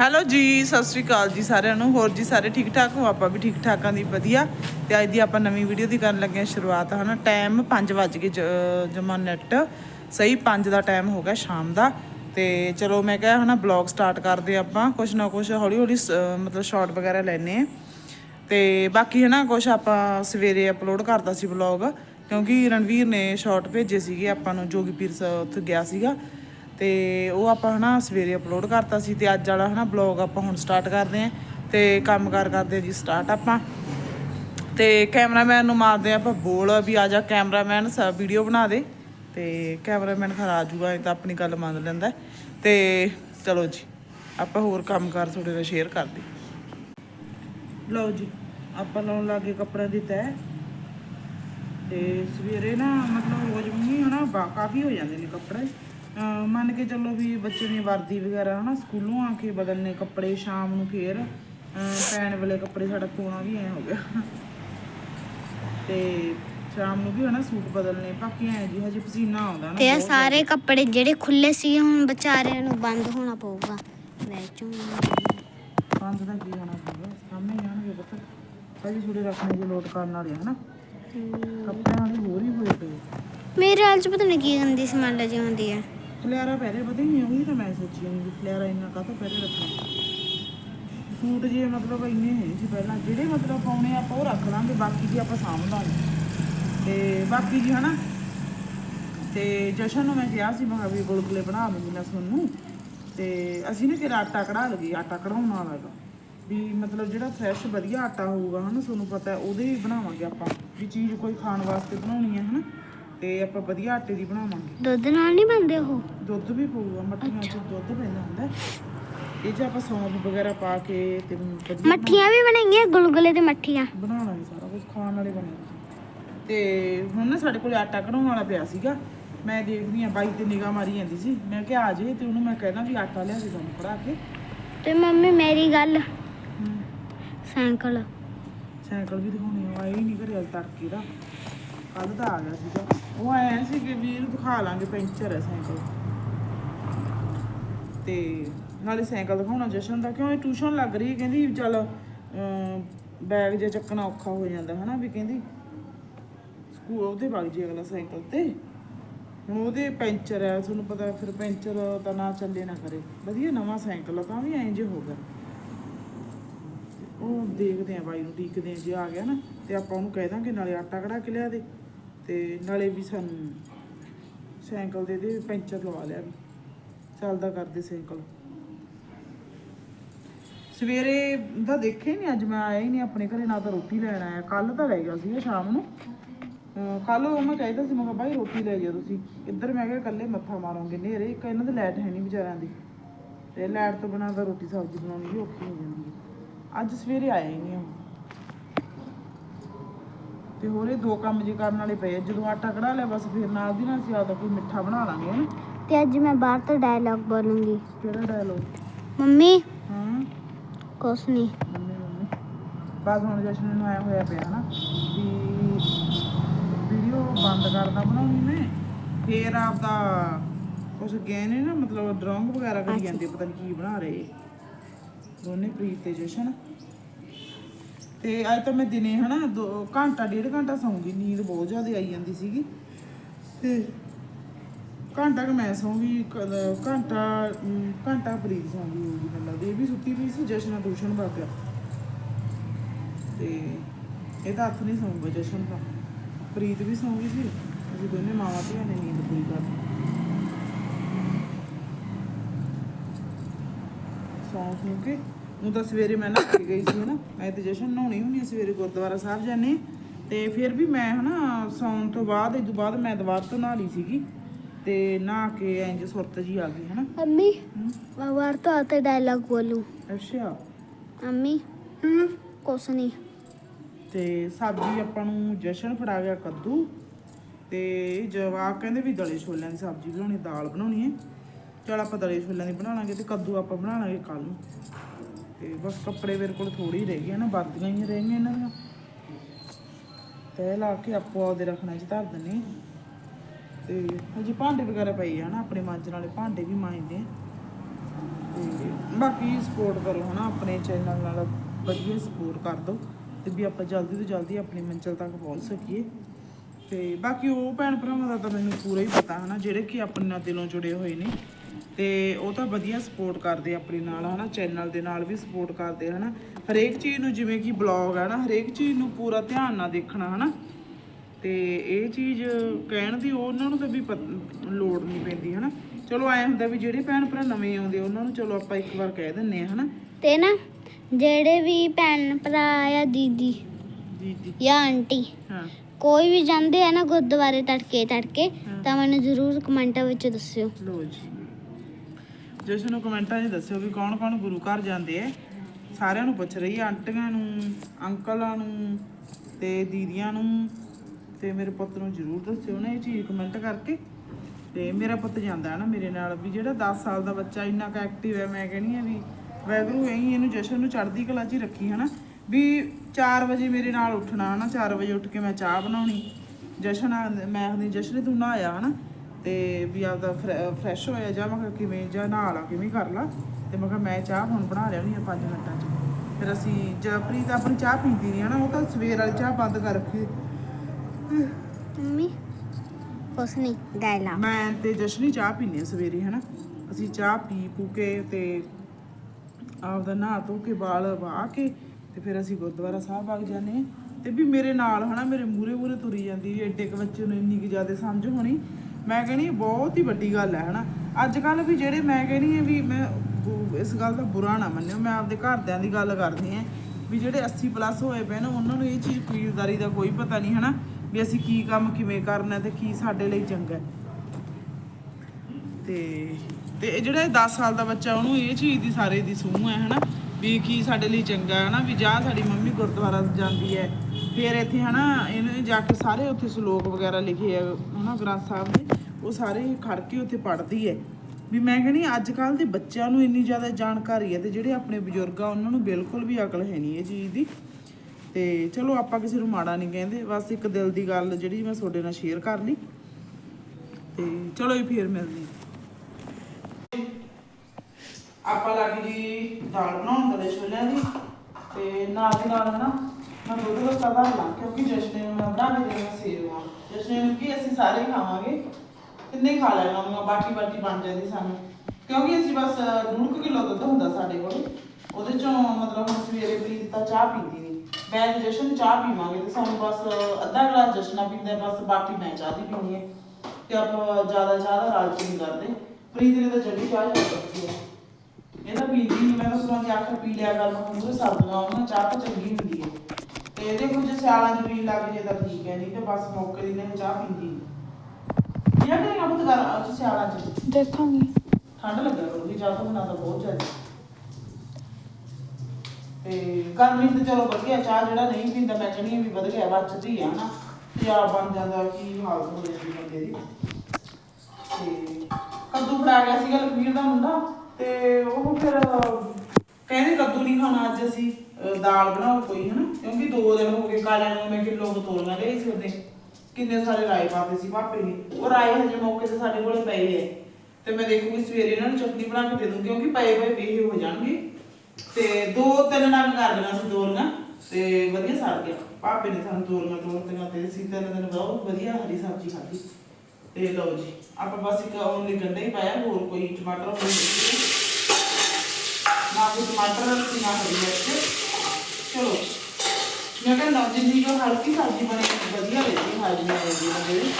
Hello ਜੀ, ਸਤਿ ਸ਼੍ਰੀ ਅਕਾਲ ਜੀ ਸਾਰਿਆਂ ਨੂੰ। ਹੋਰ ਜੀ ਸਾਰੇ ਠੀਕ ਠਾਕ ਹੋ? ਆਪਾਂ ਵੀ ਠੀਕ ਠਾਕਾਂ ਦੀ ਵਧੀਆ। ਤੇ ਅੱਜ ਦੀ ਆਪਾਂ ਨਵੀਂ ਵੀਡੀਓ ਦੀ ਕਰਨ ਲੱਗੇ ਹਾਂ ਸ਼ੁਰੂਆਤ। ਹਨਾ ਟਾਈਮ 5 ਵੱਜ ਗਏ ਜ- ਜਮਾ ਨੈਟ ਸਹੀ 5 ਦਾ ਟਾਈਮ ਹੋ ਗਿਆ ਸ਼ਾਮ ਦਾ। ਤੇ ਚਲੋ ਮੈਂ ਕਿਹਾ, ਹਨਾ ਬਲੌਗ ਸਟਾਰਟ ਕਰਦੇ ਆਪਾਂ। ਕੁਛ ਨਾ ਕੁਛ ਹੌਲੀ ਹੌਲੀ ਸ- ਮਤਲਬ ਸ਼ਾਰਟ ਵਗੈਰਾ ਲੈਣੇ ਆ ਤੇ ਬਾਕੀ ਹੈ ਨਾ ਕੁਛ ਆਪਾਂ ਸਵੇਰੇ ਅਪਲੋਡ ਕਰਦਾ ਸੀ ਵਲੌਗ ਕਿਉਂਕਿ ਰਣਵੀਰ ਨੇ ਸ਼ਾਰਟ ਭੇਜੇ ਸੀਗੇ ਆਪਾਂ ਨੂੰ ਜੋਗੀ ਪੀਰ ਸ- ਉੱਥੇ ਗਿਆ ਸੀਗਾ। ਤੇ ਉਹ ਆਪਾਂ ਹਨਾ ਸਵੇਰੇ ਅਪਲੋਡ ਕਰਤਾ ਸੀ ਤੇ ਅੱਜ ਵਾਲਾ ਹਨਾ ਵਲੌਗ ਆਪਾਂ ਹੁਣ ਸਟਾਰਟ ਕਰਦੇ ਆਂ ਤੇ ਕੰਮਕਾਰ ਕਰਦੇ ਆਂ ਜੀ ਸਟਾਰਟ ਆਪਾਂ। ਤੇ ਕੈਮਰਾਮੈਨ ਨੂੰ ਮਾਰਦੇ ਆਂ ਆਪਾਂ ਬੋਲ ਵੀ ਆ ਜਾ ਕੈਮਰਾਮੈਨ ਸਾ ਵੀਡੀਓ ਬਣਾ ਦੇ। ਤੇ ਕੈਮਰਾਮੈਨ ਖਰਾ ਆ ਜੂਗਾ, ਇਹ ਤਾਂ ਆਪਣੀ ਗੱਲ ਮੰਨ ਲੈਂਦਾ। ਤੇ ਚਲੋ ਜੀ, ਆਪਾਂ ਹੋਰ ਕੰਮਕਾਰ ਤੁਹਾਡੇ ਨਾਲ ਸ਼ੇਅਰ ਕਰਦੇ ਲਓ ਜੀ, ਆਪਾਂ ਲਾਉਣ ਲੱਗੇ ਕੱਪੜਿਆਂ ਦੀ ਤੈਅ ਤੇ ਸਵੇਰੇ ਨਾ ਮਤਲਬ ਰੋਜ਼ ਮੰਮੀ ਹਨਾ ਕਾਫੀ ਹੋ ਜਾਂਦੇ ਨੇ ਕੱਪੜੇ। ਮੰਨ ਕੇ ਚੱਲੋ ਵੀ ਬੱਚੇ ਦੀ ਵਰਦੀ ਵਗੈਰਾ ਹਨਾ ਸਕੂਲੋਂ ਆ ਕੇ ਬਦਲਨੇ ਕੱਪੜੇ ਸ਼ਾਮ ਨੂੰ ਫੇਰ ਪੈਣ ਵਾਲੇ ਕੱਪੜੇ ਸਾਡਾ ਧੋਣਾ ਵੀ ਐ ਹੋ ਗਿਆ। ਤੇ ਸ਼ਾਮ ਨੂੰ ਵੀ ਹਨਾ ਸੂਟ ਬਦਲਨੇ ਬਾਕੀ ਐ ਜੀ ਹਜੇ ਪਸੀਨਾ ਆਉਂਦਾ ਨਾ ਤੇ ਇਹ ਬਹੁਤ ਸਾਰੇ ਕੱਪੜੇ ਜਿਹੜੇ ਖੁੱਲੇ ਸੀ ਹੁਣ ਵਿਚਾਰਿਆਂ ਨੂੰ ਬੰਦ ਹੋਣਾ ਪਊਗਾ। ਲੈ ਚੁੰ ਬੰਦ ਦਾ ਕੀ ਹੋਣਾ ਪਊਗਾ ਸਾਹਮਣੇ ਹੀ ਆਣਗੇ ਪੁੱਤ। ਹਜੇ ਥੋੜੇ ਰੱਖਣੇ ਜੇ ਲੋਟ ਕਰਨ ਵਾਲੇ ਹਨਾ। ਕੱਪੜਿਆਂ ਦੇ ਹੋਰ ਹੀ ਹੋਏ ਪਏ ਮੇਰੇ ਹਾਲ ਚ ਪਤਾ ਨਹੀਂ ਕੀ ਗੰਦੀ ਸਮੈਲ ਜਿਹੀ ਆਉਂਦੀ ਹੈ ਫਲਿਆਰਾ ਪਹਿਲੇ ਪਤਾ ਨਹੀਂ ਉਹੀ ਤਾਂ ਮੈਂ ਸੋਚੀ ਨਹੀਂ ਵੀ ਇੰਨਾ ਕਾਹਤੋਂ ਪਹਿਲੇ ਰੱਖਣਾ। ਸੂਟ ਜੇ ਮਤਲਬ ਇੰਨੇ ਹੈ ਸੀ ਪਹਿਲਾਂ, ਜਿਹੜੇ ਮਤਲਬ ਪਾਉਣੇ ਆਪਾਂ ਉਹ ਰੱਖ ਲਾਂਗੇ, ਬਾਕੀ ਦੀ ਆਪਾਂ ਸਾਂਭ ਲਾਂਗੇ। ਤੇ ਬਾਕੀ ਜੀ ਹਨਾ, ਤੇ ਜਸ਼ਨ ਨੂੰ ਮੈਂ ਕਿਹਾ ਸੀ, ਮੈਂ ਕਿਹਾ ਵੀ ਗੁਲਗੁਲੇ ਬਣਾ ਦੂੰਗੀ ਨਾ ਤੁਹਾਨੂੰ ਤੇ ਅਸੀਂ ਨੇ ਕਿ ਆਟਾ ਕਢਾ ਲਗੀ ਆਟਾ ਕਢਾਉਣ ਵਾਲਾ ਹੈਗਾ। ਵੀ ਮਤਲਬ ਜਿਹੜਾ ਫਰੈਸ਼ ਵਧੀਆ ਆਟਾ ਹੋਊਗਾ ਹਨਾ ਤੁਹਾਨੂੰ ਪਤਾ ਉਹਦੇ ਹੀ ਬਣਾਵਾਂਗੇ ਆਪਾਂ। ਵੀ ਚੀਜ਼ ਕੋਈ ਖਾਣ ਵਾਸਤੇ ਬਣਾਉਣੀ ਹੈ ਹਨਾ। ਤੇ ਆਪਾਂ ਵਧੀਆ ਆਟੇ ਦੀ ਬਣਾਵਾਂਗੇ। ਦੁੱਧ ਨਾਲ ਨਹੀਂ ਬੰਦੇ ਉਹ? ਦੁੱਧ ਵੀ ਪਊਗਾ ਮੱਠੀਆਂ 'ਚ ਦੁੱਧ ਪੈਂਦਾ ਹੁੰਦਾ। ਹੈ। ਇਹ 'ਚ ਆਪਾਂ ਸੌਂਫ ਵਗੈਰਾ ਪਾ ਕੇ ਤੇ ਵਧੀਆ ਮੱਠੀਆਂ ਵੀ ਬਣਾਈਆਂ ਗੁਲਗੁਲੇ ਤੇ ਮੱਠੀਆਂ? ਬਣਾਉਣਾ ਵੀ ਸਾਰਾ ਕੁਝ ਖਾਣ ਵਾਲੇ ਬਣੇ ਤੇ ਹੁਣ ਨਾ ਸਾਡੇ ਕੋਲ ਆਟਾ ਕਢਾਉਣ ਵਾਲਾ ਪਿਆ ਸੀਗਾ। ਮੈਂ ਦੇਖਦੀ ਆ ਬਾਈ ਤੇ ਨਿਗਾਹ ਮਾਰੀ ਜਾਂਦੀ ਸੀ। ਮੈਂ ਕਿਹਾ ਆ ਜੇ ਤੇ ਉਹਨੂੰ ਮੈਂ ਕਹਿਣਾ ਵੀ ਆਟਾ ਲਿਆ ਦੇ ਸਾਨੂੰ ਕਢਾ ਕੇ। ਤੇ ਮੰਮੀ ਮੇਰੀ ਗੱਲ ਸਾਈਕਲ ਸਾਈਕਲ ਵੀ ਦਿਖਾਉਣੀ ਆ, ਉਹ ਆਇਆ ਹੀ ਨਹੀਂ ਘਰੇ ਅੱਜ ਤੜਕੇ ਦਾ ਕੱਲ ਦਾ ਆ ਗਿਆ ਸੀਗਾ। ਉਹ ਆਇਆ ਸੀ ਕਿ ਵੀਰ ਦਿਖਾ ਲਾਂਗੇ, ਪੈਂਚਰ ਹੈ ਸਾਈਕਲ। ਤੇ ਨਾਲੇ ਸਾਈਕਲ ਦਿਖਾਉਣਾ ਜਸ਼ਨ ਦਾ, ਕਿਉਂ ਇਹ ਟਿਊਸ਼ਨ ਲੱਗ ਰਹੀ ਹੈ? ਕਹਿੰਦੀ ਚੱਲ ਬੈਗ ਜੇ ਚੱਕਣਾ ਔਖਾ ਹੋ ਜਾਂਦਾ, ਹਨਾ ਵੀ ਕਹਿੰਦੀ। ਸਕੂਲ ਉਹਦੇ ਵਗ ਜੀ ਅਗਲਾ ਸਾਈਕਲ ਤੇ। ਹੁਣ ਉਹਦੇ ਪੈਂਚਰ ਹੈ, ਤੁਹਾਨੂੰ ਪਤਾ ਫਿਰ ਪੈਂਚਰ ਤਾਂ ਨਾ ਚੱਲੇ ਨਾ ਕਰੇ। ਵਧੀਆ ਨਵਾਂ ਸਾਈਕਲ ਆ, ਤਾਂ ਵੀ ਐਂ ਜੇ ਹੋ ਗਿਆ। ਉਹ ਦੇਖਦੇ ਆ ਬਾਈ ਨੂੰ ਟੀਕਦੇ ਜੇ ਆ ਗਿਆ ਨਾ। ਤੇ ਆਪਾਂ ਉਹਨੂੰ ਕਹਿ ਦਾਂਗੇ ਨਾਲੇ ਆਟਾ ਕਢਾ ਕੇ ਲਿਆ ਦੇ ਤੇ ਨਾਲੇ ਵੀ ਸਾਨੂੰ ਸਾਈਕਲ ਦੇ ਦੇ, ਪੈਂਚਰ ਲਵਾ ਲਿਆ ਵੀ। ਚੱਲਦਾ ਕਰਦੇ ਸਾਈਕਲ। ਸਵੇਰੇ ਦਾ ਦੇਖੇ ਨਹੀਂ ਅੱਜ ਮੈਂ ਆਇਆ ਹੀ ਨਹੀਂ ਆਪਣੇ ਘਰੇ, ਨਾ ਤਾਂ ਰੋਟੀ ਲੈਣ ਆਇਆ। ਕੱਲ ਤਾਂ ਲੈ ਗਿਆ ਸੀ ਸ਼ਾਮ ਨੂੰ। ਕੱਲ ਉਹ ਮੈਂ ਕਹਿੰਦਾ ਸੀ, ਮੈਂ ਕਿਹਾ ਬਾਈ ਰੋਟੀ ਲੈ ਜਾਓ ਤੁਸੀਂ। ਇੱਧਰ ਮੈਂ ਕਿਹਾ ਇਕੱਲੇ ਮੱਥਾ ਮਾਰੋਗੇ ਨੇਰੇ ਇੱਕ ਇਹਨਾਂ ਦੇ ਲਾਈਟ ਹੈ ਨਹੀਂ ਵਿਚਾਰਿਆਂ ਦੀ। ਤੇ ਲਾਈਟ ਤੋਂ ਬਿਨਾਂ ਤਾਂ ਰੋਟੀ ਸਬਜ਼ੀ ਬਣਾਉਣੀ ਵੀ ਔਖੀ ਹੋ ਜਾਂਦੀ ਹੈ। ਅੱਜ ਸਵੇਰੇ ਆਇਆ ਹੀ ਨਹੀਂ ਉਹ। ਤੇ ਹੋਰ ਇਹ ਦੋ ਕੰਮ ਜੇ ਕਰਨ ਵਾਲੇ ਪਏ ਆ। ਜਦੋਂ ਆਟਾ ਕਢਾ ਲਿਆ ਬਸ ਫਿਰ ਨਾਲ ਦੀ ਨਾਲ ਅਸੀਂ ਆਪਦਾ ਕੋਈ ਮਿੱਠਾ ਬਣਾ ਲਾਂਗੇ ਹਨਾ? ਤੇ ਅੱਜ ਮੈਂ ਬਾਹਰ ਤੋਂ ਡਾਇਲੌਗ ਬੋਲੂੰਗੀ ਕਿਹੜਾ ਡਾਇਲੋਗ ਮੰਮੀ? ਹਾਂ? ਕੁਛ ਨਹੀਂ ਮੰਮੀ ਹੁਣ ਜਸ਼ਨ ਨੂੰ ਆਇਆ ਹੋਇਆ ਪਿਆ ਨਾ ਵੀ ਵੀਡੀਓ ਬੰਦ ਕਰਦਾ ਬਣਾਉਣੀ ਮੈਂ। ਫੇਰ ਆਪਦਾ ਕੁਛ ਗਏ ਨੇ ਨਾ ਮਤਲਬ ਡਰੋਂਗ ਵਗੈਰਾ ਕਰੀ ਜਾਂਦੇ ਪਤਾ ਨਹੀਂ ਕੀ ਬਣਾ ਰਹੇ। ਦੋਨੇ ਪ੍ਰੀਤ ਤੇ ਜਸ਼ਨ। ਤੇ ਅੱਜ ਤਾਂ ਮੈਂ ਦਿਨੇ ਹਨਾ ਦੋ ਘੰਟਾ ਡੇਢ ਘੰਟਾ ਸੌਂਗੀ ਨੀਂਦ ਬਹੁਤ ਜ਼ਿਆਦਾ ਆਈ ਜਾਂਦੀ ਸੀਗੀ। ਤੇ ਘੰਟਾ ਕਿ ਮੈਂ ਸੌਂਗੀ ਕ- ਘੰਟਾ ਅਮ, ਘੰਟਾ ਪ੍ਰੀਤ ਸੌਂਗੀ ਹੋਊਗੀ ਮੈਨੂੰ ਲੱਗਦਾ ਇਹ ਵੀ ਸੁੱਤੀ ਪਈ ਸੀ ਜਸ਼ਨ ਟਿਊਸ਼ਨ ਵਗ ਤੇ ਇਹ ਤਾਂ ਹੱਥ ਨਹੀਂ ਸੌਂਗਾ ਜਸ਼ਨ ਤਾਂ ਪ੍ਰੀਤ ਵੀ ਸੌਂਗੀ ਸੀ ਅਸੀਂ ਦੋਨੇ ਮਾਵਾਂ ਧੀਆਂ ਨੇ ਨੀਂਦ ਪੂਰੀ ਕਰ ਸੌਂ ਸੌਂ ਕੇ ਉਹ ਤਾਂ ਸਵੇਰੇ ਮੈਂ ਕੇ ਗਈ ਸੀ ਹਨਾ ਮੈਂ ਤੇ ਜਸ਼ਨ ਨਹਾਉਣੀ ਹੁੰਦੀ ਆ ਸਵੇਰੇ ਗੁਰਦੁਆਰਾ ਸਾਹਿਬ ਜਾਂਦੇ ਤੇ ਫਿਰ ਵੀ ਮੈਂ ਹਨਾ ਸੌਣ ਤੋਂ ਬਾਅਦ ਇਹ ਤੋਂ ਬਾਅਦ ਮੈਂ ਦੁਬਾਰਾ ਤੋਂ ਨਹਾ ਲਈ ਸੀਗੀ। ਤੇ ਨਹਾ ਕੇ ਇੰਜ ਸੁਰਤ ਜੀ ਆ ਗਈ ਹਨਾ। ਹਮ, ਮੈਂ ਬਾਹਰ ਤੋਂ ਆਤੇ ਡਾਇਲੌਗ ਬੋਲੂ। ਅੱਛਾ। ਮੰਮੀ ਕੁਛ ਨਹੀਂ। ਤੇ ਸਬਜ਼ੀ ਆਪਾਂ ਨੂੰ ਜਸ਼ਨ ਫੜਾ ਗਿਆ ਕੱਦੂ। ਤੇ ਜਵਾਕ ਕਹਿੰਦੇ ਵੀ ਦਲੇ ਛੋਲਿਆਂ ਦੀ ਸਬਜ਼ੀ ਬਣਾਉਣੀ ਦਾਲ ਬਣਾਉਣੀ ਹੈ ਚਲ ਆਪਾਂ ਦਲੇ ਛੋਲਿਆਂ ਦੀ ਬਣਾ ਲਾਂਗੇ ਤੇ ਕੱਦੂ ਆਪਾਂ ਬਣਾ ਲਾਂਗੇ ਕੱਲ ਨੂੰ। ਤੇ ਬਸ ਕੱਪੜੇ ਮੇਰੇ ਕੋਲ ਥੋੜੀ ਰਹਿ ਗਏ ਨਾ ਵਰਦੀਆਂ ਹੀ ਰਹਿ ਗਈਆਂ ਇਹਨਾਂ ਦੀਆਂ। ਤੇ ਲਾ ਕੇ ਆਪੋ ਆਪਦੇ ਰੱਖਣਾ ਚ ਧਰ ਦਿੰਨੇ ਤੇ ਹਜੇ ਭਾਂਡੇ ਵਗੈਰਾ ਪਏ ਆ ਨਾ, ਆਪਣੇ ਮਾਂਜਣ ਵਾਲੇ ਭਾਂਡੇ ਵੀ ਮਾਂਜਦੇ ਆ। ਤੇ ਬਾਕੀ ਸਪੋਰਟ ਕਰੋ ਹਨਾ, ਆਪਣੇ ਚੈਨਲ ਨਾਲ ਵਧੀਆ ਸਪੋਰਟ ਕਰ ਦਿਓ ਤੇ ਵੀ ਆਪਾਂ ਜਲਦੀ ਤੋਂ ਜਲਦੀ ਆਪਣੀ ਮੰਜ਼ਿਲ ਤੱਕ ਪਹੁੰਚ ਸਕੀਏ। ਤੇ ਬਾਕੀ ਉਹ ਭੈਣ ਭਰਾਵਾਂ ਦਾ ਤਾਂ ਮੈਨੂੰ ਪੂਰਾ ਹੀ ਪਤਾ ਹਨਾ, ਜਿਹੜੇ ਕਿ ਆਪਣੇ ਨਾਲ ਦਿਲੋਂ ਜੁੜੇ ਹੋਏ ਨੇ। ਤੇ ਉਹ ਤਾਂ ਵਧੀਆ ਸਪੋਰਟ ਕਰਦੇ ਆਪਣੇ ਨਾਲ ਹਨਾ ਚੈਨਲ ਦੇ ਨਾਲ ਵੀ ਸਪੋਰਟ ਕਰਦੇ ਹਨਾ। ਹਰੇਕ ਚੀਜ਼ ਨੂੰ ਜਿਵੇਂ ਕਿ ਬਲੌਗ ਹੈ ਨਾ ਹਰੇਕ ਚੀਜ਼ ਨੂੰ ਪੂਰਾ ਧਿਆਨ ਨਾਲ ਦੇਖਣਾ ਹਨਾ। ਤੇ ਇਹ ਚੀਜ਼ ਕਹਿਣ ਦੀ ਉਹਨਾਂ ਨੂੰ ਤਾਂ ਵੀ ਲੋੜ ਨਹੀਂ ਪੈਂਦੀ ਹਨਾ। ਚਲੋ ਐ ਹੁੰਦਾ ਵੀ ਜਿਹੜੇ ਭੈਣ ਭਰਾ ਨਵੇਂ ਆਉਂਦੇ ਉਹਨਾਂ ਨੂੰ ਚਲੋ ਆਪਾਂ ਇੱਕ ਵਾਰ ਕਹਿ ਦਿੰਨੇ ਆ ਹਨਾ। ਤੇ ਨਾ ਜਿਹੜੇ ਵੀ ਭੈਣ ਭਰਾ ਆ ਦੀਦੀ। ਜੀ ਆਂਟੀ ਹਾਂ। ਕੋਈ ਵੀ ਜਾਂਦੇ ਆ ਨਾ ਗੁਰਦੁਆਰੇ ਤੜਕੇ ਤੜਕੇ। ਤਾਂ ਮੈਨੂੰ ਜ਼ਰੂਰ ਕਮੈਂਟਾਂ ਵਿੱਚ ਦੱਸਿਓ। ਲੋ ਜੀ। ਜਸ਼ਨ ਨੂੰ ਕਮੈਂਟਾਂ 'ਚ ਦੱਸਿਓ ਵੀ ਕੌਣ ਕੌਣ ਗੁਰੂ ਘਰ ਜਾਂਦੇ ਐ ਸਾਰਿਆਂ ਨੂੰ ਪੁੱਛ ਰਹੀ ਆ, ਆਂਟੀਆਂ ਨੂੰ, ਅੰਕਲਾਂ ਨੂੰ ਤੇ ਦੀਦੀਆਂ ਨੂੰ, ਤੇ ਮੇਰੇ ਪੁੱਤ ਨੂੰ ਜ਼ਰੂਰ ਦੱਸਿਓ ਨਾ ਇਹ ਚੀਜ਼ ਕਮੈਂਟ ਕਰਕੇ। ਤੇ ਮੇਰਾ ਪੁੱਤ ਜਾਂਦਾ ਹੈ ਨਾ ਮੇਰੇ ਨਾਲ ਵੀ ਜਿਹੜਾ 10 ਸਾਲ ਦਾ ਬੱਚਾ ਇੰਨਾ ਕੁ ਐਕਟਿਵ ਹੈ ਮੈਂ ਕਹਿੰਦੀ ਆ ਵੀ ਵੈਗਰੂ ਇਹੀ ਇਹਨੂੰ ਜਸ਼ਨ ਨੂੰ ਚੜ੍ਹਦੀ ਕਲਾ 'ਚ ਹੀ ਰੱਖੀ, ਹਨਾ? ਵੀ 4 ਵਜੇ ਮੇਰੇ ਨਾਲ ਉੱਠਣਾ, ਹਨਾ? 4 ਵਜੇ ਉੱਠ ਕੇ ਮੈਂ ਚਾਹ ਬਣਾਉਣੀ। ਜਸ਼ਨ ਆ- ਮੈਂ ਆਖਦੀ, ਜਸ਼ਨ ਤੂੰ ਨਹਾਇਆ ਹਨਾ? ਤੇ ਵੀ ਆਪਦਾ ਫਰੈਸ਼ ਹੋਇਆ ਜਾ ਮੈਂ ਕਿਹਾ ਕਿਵੇਂ ਜਾਂ ਨਹਾ ਲਾ ਕਿਵੇਂ ਕਰ ਲਾ। ਤੇ ਮੈਂ ਕਿਹਾ ਮੈਂ ਚਾਹ ਹੁਣ ਬਣਾ ਲਿਆਉਣੀ ਆ 5 ਮਿੰਟਾਂ 'ਚ। ਫਿਰ ਅਸੀਂ ਜਪ੍ਰੀਤ ਆਪਣੀ ਚਾਹ ਪੀਂਦੀ ਨਹੀਂ ਹਨਾ ਉਹ ਤਾਂ ਸਵੇਰ ਵਾਲੀ ਚਾਹ ਬੰਦ ਕਰ ਰੱਖੀ ਮੰਮੀ ਕੁਛ ਨਹੀਂ ਗਾਇਲਾ ਮੈਂ ਤੇ ਜਸ਼ਨੀ ਚਾਹ ਹਾਂ ਸਵੇਰੇ ਹਨਾ। ਅਸੀਂ ਚਾਹ ਪੀ ਪੂ ਕੇ ਤੇ ਆਪਦਾ ਨਹਾ ਧੋ ਕੇ ਵਾਲ ਵਾਹ ਕੇ ਤੇ ਫਿਰ ਅਸੀਂ ਗੁਰਦੁਆਰਾ ਸਾਹਿਬ ਆ ਜਾਂਦੇ ਤੇ ਵੀ ਮੇਰੇ ਨਾਲ ਹਨਾ ਮੇਰੇ ਮੂਰੇ ਮੂਰੇ ਤੁਰੀ ਜਾਂਦੀ ਵੀ ਐਡੇ ਕੁ ਬੱਚੇ ਨੂੰ ਇੰਨੀ ਕੁ ਜ਼ਿਆਦਾ ਸਮਝ ਹੋਣੀ। ਮੈਂ ਕਹਿੰਦੀ ਬਹੁਤ ਹੀ ਵੱਡੀ ਗੱਲ ਹੈ, ਹਨਾ। ਅੱਜ ਕੱਲ ਵੀ ਜਿਹੜੇ ਮੈਂ ਕਹਿੰਦੀ ਹਾਂ ਵੀ ਮੈਂ ਇਸ ਗੱਲ ਦਾ ਬੁਰਾ ਨਾ ਮੰਨਿਓ, ਮੈਂ ਆਪਦੇ ਘਰਦਿਆਂ ਦੀ ਗੱਲ ਕਰਦੀ ਹਾਂ ਵੀ ਜਿਹੜੇ 80 ਪਲੱਸ ਹੋਏ ਪਏ ਨੇ, ਉਹਨਾਂ ਨੂੰ ਇਹ ਚੀਜ਼ ਖਰੀਦਦਾਰੀ ਦਾ ਕੋਈ ਪਤਾ ਨਹੀਂ, ਹਨਾ, ਵੀ ਅਸੀਂ ਕੀ ਕੰਮ ਕਿਵੇਂ ਕਰਨਾ ਹੈ ਤੇ ਕੀ ਸਾਡੇ ਲਈ ਚੰਗਾ ਤੇ ਤੇ ਜਿਹੜਾ ਇਹ 10 ਸਾਲ ਦਾ ਬੱਚਾ, ਉਹਨੂੰ ਇਹ ਚੀਜ਼ ਦੀ ਸਾਰੇ ਦੀ ਸੂਹ ਹੈ, ਹਨਾ, ਵੀ ਕੀ ਸਾਡੇ ਲਈ ਚੰਗਾ ਹੈ ਨਾ ਵੀ ਜਾਂ ਸਾਡੀ ਮੰਮੀ ਗੁਰਦੁਆਰਾ ਜਾਂਦੀ ਹੈ, ਫਿਰ ਇੱਥੇ, ਹਨਾ, ਇਹਨੇ ਜਾ ਕੇ ਸਾਰੇ ਉੱਥੇ ਸ਼ਲੋਕ ਵਗੈਰਾ ਲਿਖੇ ਆ, ਹਨਾ, ਗ੍ਰੰਥ ਸਾਹਿਬ ਦੇ। ਉਹ ਸਾਰੇ ਖੜ ਕੇ ਉੱਥੇ ਪੜ੍ਹਦੀ ਹੈ। ਵੀ ਮੈਂ ਕਹਿੰਦੀ ਅੱਜ ਕੱਲ ਦੇ ਬੱਚਿਆਂ ਨੂੰ ਇੰਨੀ ਜ਼ਿਆਦਾ ਜਾਣਕਾਰੀ ਹੈ ਤੇ ਜਿਹੜੇ ਆਪਣੇ ਬਜ਼ੁਰਗ ਆ, ਉਹਨਾਂ ਨੂੰ ਬਿਲਕੁਲ ਵੀ ਅਕਲ ਹੈ ਨਹੀਂ ਇਹ ਚੀਜ਼ ਦੀ। ਤੇ ਚਲੋ ਆਪਾਂ ਕਿਸੇ ਨੂੰ ਮਾੜਾ ਨਹੀਂ ਕਹਿੰਦੇ, ਬਸ ਇੱਕ ਦਿਲ ਦੀ ਗੱਲ ਜਿਹੜੀ ਮੈਂ ਤੁਹਾਡੇ ਨਾਲ ਸ਼ੇਅਰ ਕਰ ਲਈ। ਤੇ ਚਲੋ ਜੀ, ਫੇਰ ਮਿਲਦੇ ਆਪਾਂ ਲੱਗ ਜੀ ਦਾਲ ਬਣਾਉਣ ਦੇ ਛੋਲਿਆਂ ਦੀ। ਤੇ ਨਾਲ ਦੀ ਨਾਲ ਨਾ ਮੈਂ ਦੁੱਧ ਦਾ ਸਦਾ ਲਾਂ, ਕਿਉਂਕਿ ਜਸ਼ਨੇ ਨੂੰ ਮੈਂ ਬਣਾ ਕੇ ਦੇਣਾ ਸੇਵਾ ਜਸ਼ਨੇ ਨੂੰ ਕੀ ਅਸੀਂ ਸਾਰੇ ਖਾਵਾਂਗੇ? ਕਿੰਨੇ ਹੀ ਖਾ ਲੈਣਾ ਮੈਂ ਬਾਕੀ ਬਾਕੀ ਬਣ ਜਾਂਦੀ ਸਾਨੂੰ। ਕਿਉਂਕਿ ਅਸੀਂ ਬਸ ਡੂਢ ਕੁ ਕਿਲੋ ਦੁੱਧ ਹੁੰਦਾ ਸਾਡੇ ਕੋਲ। ਉਹਦੇ ਚੋਂ ਮਤਲਬ ਹੁਣ ਸਵੇਰੇ ਪ੍ਰੀਤ ਤਾਂ ਚਾਹ ਪੀਂਦੀ ਨਹੀਂ ਮੈਂ ਜਸ਼ਨ ਚਾਹ ਪੀਵਾਂਗੇ ਤੇ ਸਾਨੂੰ ਬਸ ਅੱਧਾ ਗਲਾਸ ਜਸ਼ਨਾ ਪੀਂਦਾ, ਬਸ ਬਾਕੀ ਮੈਂ ਚਾਹ ਦੀ ਪੀਣੀ ਹੈ। ਤੇ ਆਪਾਂ ਜ਼ਿਆਦਾ ਚਾਹ ਦਾ ਲਾਲਚ ਨਹੀਂ ਕਰਦੇ। ਪ੍ਰੀਤ ਨੇ ਤਾਂ ਜਲਦੀ ਚਾਹ ਚੱਲ ਹੈ। ਇਹ ਤਾਂ ਪੀਂਦੀ ਨਹੀਂ ਮੈਂ ਤਾਂ ਸੁਣਾ ਕੇ ਆਖਰ ਪੀ ਲਿਆ ਕਰ, ਮੈਂ ਪੂਰੇ ਸਰਦੀਆਂ ਉਹਨਾਂ ਚਾਹ ਤਾਂ ਚੰਗੀ ਹੁੰਦੀ ਹੈ। ਤੇ ਇਹਦੇ ਕੁਝ ਸਿਆਲਾਂ ਚ ਪੀਣ ਲੱਗ ਜੇ ਤਾਂ ਠੀਕ ਹੈ, ਨਹੀਂ ਤੇ ਬਸ ਮੌਕੇ ਦੀ ਨਹੀਂ ਚਾਹ ਪੀਂਦੀ ਨਹੀਂ ਯਾਰ ਨਹੀਂ ਆਪਤ ਕਰ ਅੱਜ ਸਿਆਲਾਂ ਚ ਦੇਖਾਂਗੀ। ਠੰਡ ਲੱਗਿਆ ਕਰੂਗੀ ਚਾਹ ਤਾਂ ਬਣਾ ਤਾਂ ਬਹੁਤ ਜ਼ਿਆਦਾ। ਤੇ ਗਰਮੀ ਤੇ ਚਲੋ ਵਧੀਆ ਚਾਹ ਜਿਹੜਾ ਨਹੀਂ ਪੀਂਦਾ ਮੈਂ ਕਹਿੰਦੀ ਹਾਂ ਵੀ ਵਧ ਗਿਆ ਬਚਦੀ ਆ ਨਾ ਤਿਆਰ ਬਣ ਜਾਂਦਾ ਕੀ ਹਾਲਤ ਹੋ ਜਾਂਦੀ ਬੰਦੇ ਦੀ। ਤੇ ਕੱਦੂ ਫੜਾ ਗਿਆ ਸੀਗਾ ਲਖਵੀਰ ਦਾ ਮੁੰਡਾ ਤੇ ਉਹ ਫਿਰ ਕਹਿੰਦੇ ਕੱਦੂ ਨਹੀਂ ਖਾਣਾ ਅੱਜ ਅਸੀਂ ਅਹ ਦਾਲ ਬਣਾਓ ਕੋਈ ਹਨਾ। ਕਿਉਂਕਿ ਦੋ ਦਿਨ ਹੋ ਗਏ ਕਾਲਿਆਂ ਨੂੰ ਮੈਂ ਕਿਲੋ ਬਤੋਲੀਆਂ ਲਈ ਸੀ ਉਹਨੇ ਕਿੰਨੇ ਸਾਰੇ ਰਾਏ ਪਾਤੇ ਸੀ ਪਾਪੇ ਨੇ। ਉਹ ਰਾਏ ਹਜੇ ਮੌਕੇ ਤੇ ਸਾਡੇ ਕੋਲੇ ਪਏ ਐ ਤੇ ਮੈਂ ਦੇਖੂਗੀ ਸਵੇਰੇ ਇਹਨਾਂ ਨੂੰ ਚਟਨੀ ਬਣਾ ਕੇ ਦੇ ਦੂੰ, ਕਿਉਂਕਿ ਪਏ ਪਏ ਪੀਹੇ ਹੋ ਜਾਣਗੇ। ਤੇ ਦੋ ਤਿੰਨ ਡੰਗ ਕਰ ਦੇਣਾ ਸੀ ਦੋਰੀਆਂ, ਤੇ ਵਧੀਆ ਸੜ ਗਿਆ। ਪਾਪੇ ਨੇ ਸਾਨੂੰ ਦੋਰੀਆਂ ਤੋੜਤੀਆਂ ਤੇ ਸੀ ਤਿੰਨ ਦਿਨ ਬਹੁਤ ਵਧੀਆ ਹਰੀ ਸਬਜ਼ੀ ਖਾਧੀ। ਤੇ ਲਓ ਜੀ, ਆਪਾਂ ਬਸ ਇੱਕ ਓਨਲੀ ਗੰਢਾ ਹੀ ਪਾਇਆ, ਹੋਰ ਕੋਈ ਟਮਾਟਰ ਹੋਰ ਨਹੀਂ ਨਾ ਕੋਈ ਟਮਾਟਰ, ਨਾ ਹਰੀ ਮਿਰਚ ਚਲੋ। ਮੈਂ ਕਹਿੰਦਾ ਜਿੰਨੀ ਜੋ ਹਲਕੀ ਸਬਜ਼ੀ ਬਣੇ, ਵਧੀਆ ਰਹਿੰਦੀ ਹਾਜ਼ਮੇ ਰਹਿੰਦੀ ਬੰਦੇ ਦੀ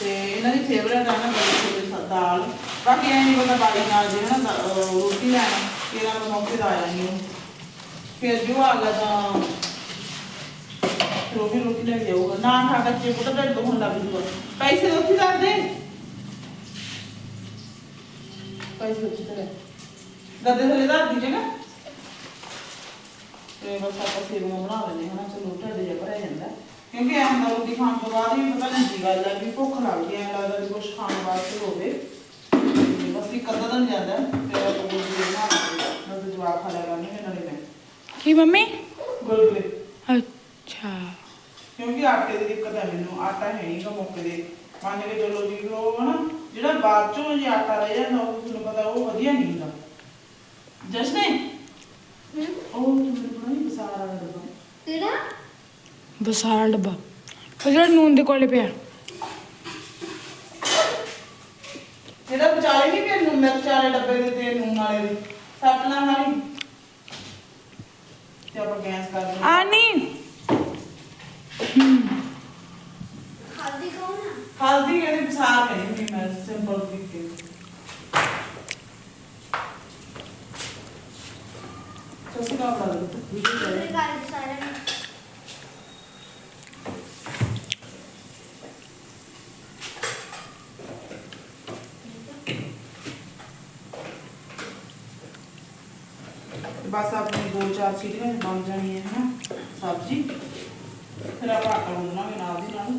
ਤੇ ਇਹਨਾਂ ਦੀ ਫੇਵਰੇਟ ਹੈ ਨਾ, ਬੜੀ ਛੋਲੇ ਦਾਲ। ਬਾਕੀ ਐ ਨਹੀਂ ਪਤਾ ਬਾਈ ਨਾਲ ਜੇ ਨਾ ਰੋਟੀ ਲੈਣਾ ਇਹਨਾਂ ਨੂੰ ਮੌਕੇ ਦਾ ਆਇਆ ਨਹੀਂ ਫਿਰ ਜੋ ਆ ਗਿਆ ਤਾਂ ਫਿਰ ਉਹ ਵੀ ਰੋਟੀ ਲੈ ਕੇ ਆਊਗਾ। ਨਾ ਖਾ ਬੱਚੇ ਪੁੱਤ ਢਿੱਡ ਹੋਣ ਲੱਗ ਜੂਗਾ। ਪੈਸੇ ਉੱਥੇ ਕਰ ਦੇ ਪੈਸੇ ਉੱਥੇ ਤੇ ਗੱਦੇ ਥੱਲੇ ਧਰ ਦੀ ਜਗਾ ਤੇ ਬਸ ਆਪਾਂ ਸੇਵੀਆਂ ਬਣਾ ਲੈਂਦੇ ਹਾਂ ਚਲੋ ਢਿੱਡ ਜਿਹਾ ਭਰਿਆ ਜਾਂਦਾ। ਕਿਉਂਕਿ ਐਂ ਹੁੰਦਾ ਰੋਟੀ ਖਾਣ ਤੋਂ ਬਾਅਦ ਹੀ ਪਤਾ ਨਹੀਂ ਕੀ ਗੱਲ ਹੈ ਵੀ ਭੁੱਖ ਲੱਗਦੀ ਹੈ ਲੱਗਦਾ ਵੀ ਕੁਝ ਖਾਣ ਵਾਸਤੇ ਹੋਵੇ। ਤੇ ਬਸ ਇੱਕ ਅੱਧਾ ਦਿਨ ਜਾਂਦਾ ਫਿਰ ਆਪਾਂ ਗੁਲਗੁਲੇ ਬਣਾ ਲੈਂਦੇ ਹਾਂ। ਮੈਂ ਜਵਾਬ ਖਾ ਲਿਆ ਕਰਨੀ ਇਹਨਾਂ ਨੇ ਕੀ ਮੰਮੀ? ਗੁਲਗੁਲੇ। ਅੱਛਾ। ਕਿਉਂਕਿ ਆਟੇ ਦੀ ਦਿੱਕਤ ਹੈ ਮੈਨੂੰ ਆਟਾ ਹੈ ਨਹੀਂ ਗਾ ਮੌਕੇ ਦੇ ਮੰਨ ਕੇ ਚਲੋ ਜੀ ਉਹ ਹਨਾ ਜਿਹੜਾ ਬਾਅਦ ਚੋਂ ਜੇ ਆਟਾ ਰਹਿ ਜਾਂਦਾ ਉਹ ਤੁਹਾਨੂੰ ਪਤਾ ਉਹ ਵਧੀਆ ਨਹੀਂ ਹੁੰਦਾ। ਜਸਨੇ ਉਹ ਤੁਹਾਨੂੰ ਪਤਾ ਨਹੀਂ ਬਸਾਰ ਵਾਲਾ ਡੱਬਾ ਕਿਹੜਾ? ਬਸਾਰ ਡੱਬਾ। ਉਹ ਜਿਹੜਾ ਨੂਨ ਦੇ ਕੋਲੇ ਪਿਆ। ਜਿਹੜਾ ਵਿਚਾਲੇ ਨਹੀਂ ਪਿਆ ਨੂੰ ਮਿਰਚ ਵਾਲੇ ਡੱਬੇ ਦੇ ਤੇ ਨੂਨ ਵਾਲੇ ਦੇ। ਸੱਟ ਨਾ ਮਾਰੀ। ਤੇ ਆਪਾਂ ਗੈਸ ਕਰ ਦਿੰਦੇ ਆ ਨਹੀਂ ਹਲਦੀ ਕੌਣ ਆ? ਹਲਦੀ ਕਹਿੰਦੇ ਬਸਾਰ ਕਹਿੰਦੇ ਮੈਂ ਸਿੰਪਲ ਤਰੀਕੇ ਸਸੀ ਕਾ ਬਣਾ ਲਓ ਵੀਡੀਓ ਕਰ ਬਸ ਆਪਣੀ ਦੋ ਚਾਰ ਸੀਟੀਆਂ ਬਣ ਜਾਣੀ ਹੈ ਨਾ ਸਬਜ਼ੀ। ਫਿਰ ਆਪਾਂ ਆਟਾ ਗੁੰਨਾਂਗੇ ਨਾਲ ਦੀ ਨਾਲ।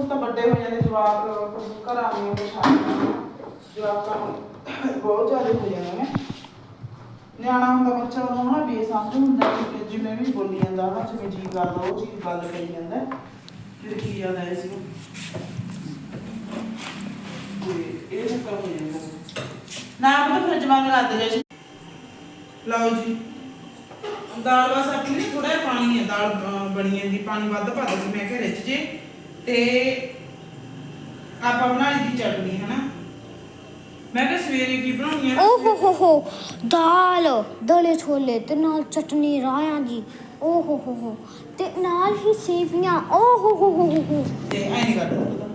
ਉਸ ਤਾਂ ਵੱਡੇ ਹੋ ਜਾਂਦੇ ਜਵਾਬ ਘਰਾਂ ਆਉਂਦੇ ਨੇ ਜਵਾਬ ਤਾਂ ਬਹੁਤ ਜ਼ਿਆਦਾ ਹੋ ਜਾਂਦੇ ਨੇ। ਨਿਆਣਾ ਹੁੰਦਾ ਬੱਚਾ, ਉਹਨੂੰ ਹਨਾ ਬੇਸਮਝ ਹੁੰਦਾ ਕਿ ਜਿਵੇਂ ਵੀ ਬੋਲੀ ਜਾਂਦਾ ਹਨਾ ਜਿਵੇਂ ਜੀ ਕਰਦਾ, ਉਹ ਚੀਜ਼ ਗੱਲ ਕਰੀ ਜਾਂਦਾ। ਫਿਰ ਕੀ ਯਾਦ ਆਇਆ ਸੀ ਤੇ ਇਹ ਚੱਕਰ ਹੋ ਜਾਂਦਾ। ਨਾ ਪਤਾ, ਫਿਰ ਜਵਾਨ ਕਰਦੇ ਜੇ ਲਓ ਜੀ। ਦਾਲ ਬਸ ਆਪਣੀ ਥੋੜਾ ਪਾਣੀ ਹੈ, ਦਾਲ ਬਣੀ ਜਾਂਦੀ, ਪਾਣੀ ਵੱਧ ਪਾ ਦੋ ਮੈਂ ਕਿਹਾ ਰਿੱਝ ਜੇ। ਤੇ ਆਪਾਂ ਬਣਾ ਲਈ ਦੀ ਚਟਨੀ ਹਨਾ? ਮੈਂ ਕਿਹਾ ਸਵੇਰੇ ਕੀ ਬਣਾਉਣੀ ਹੈ ਓ ਹੋ ਹੋ ਹੋ ਦਾਲ ਦਲੇ ਛੋਲੇ ਤੇ ਨਾਲ ਚਟਨੀ ਰਾਇਆਂ ਦੀ ਓ ਹੋ ਹੋ ਹੋ ਤੇ ਨਾਲ ਹੀ ਸੇਵੀਆਂ ਓ ਹੋ ਹੋ ਹੋ ਹੋ ਤੇ ਐ ਨਹੀਂ ਕਰਦਾ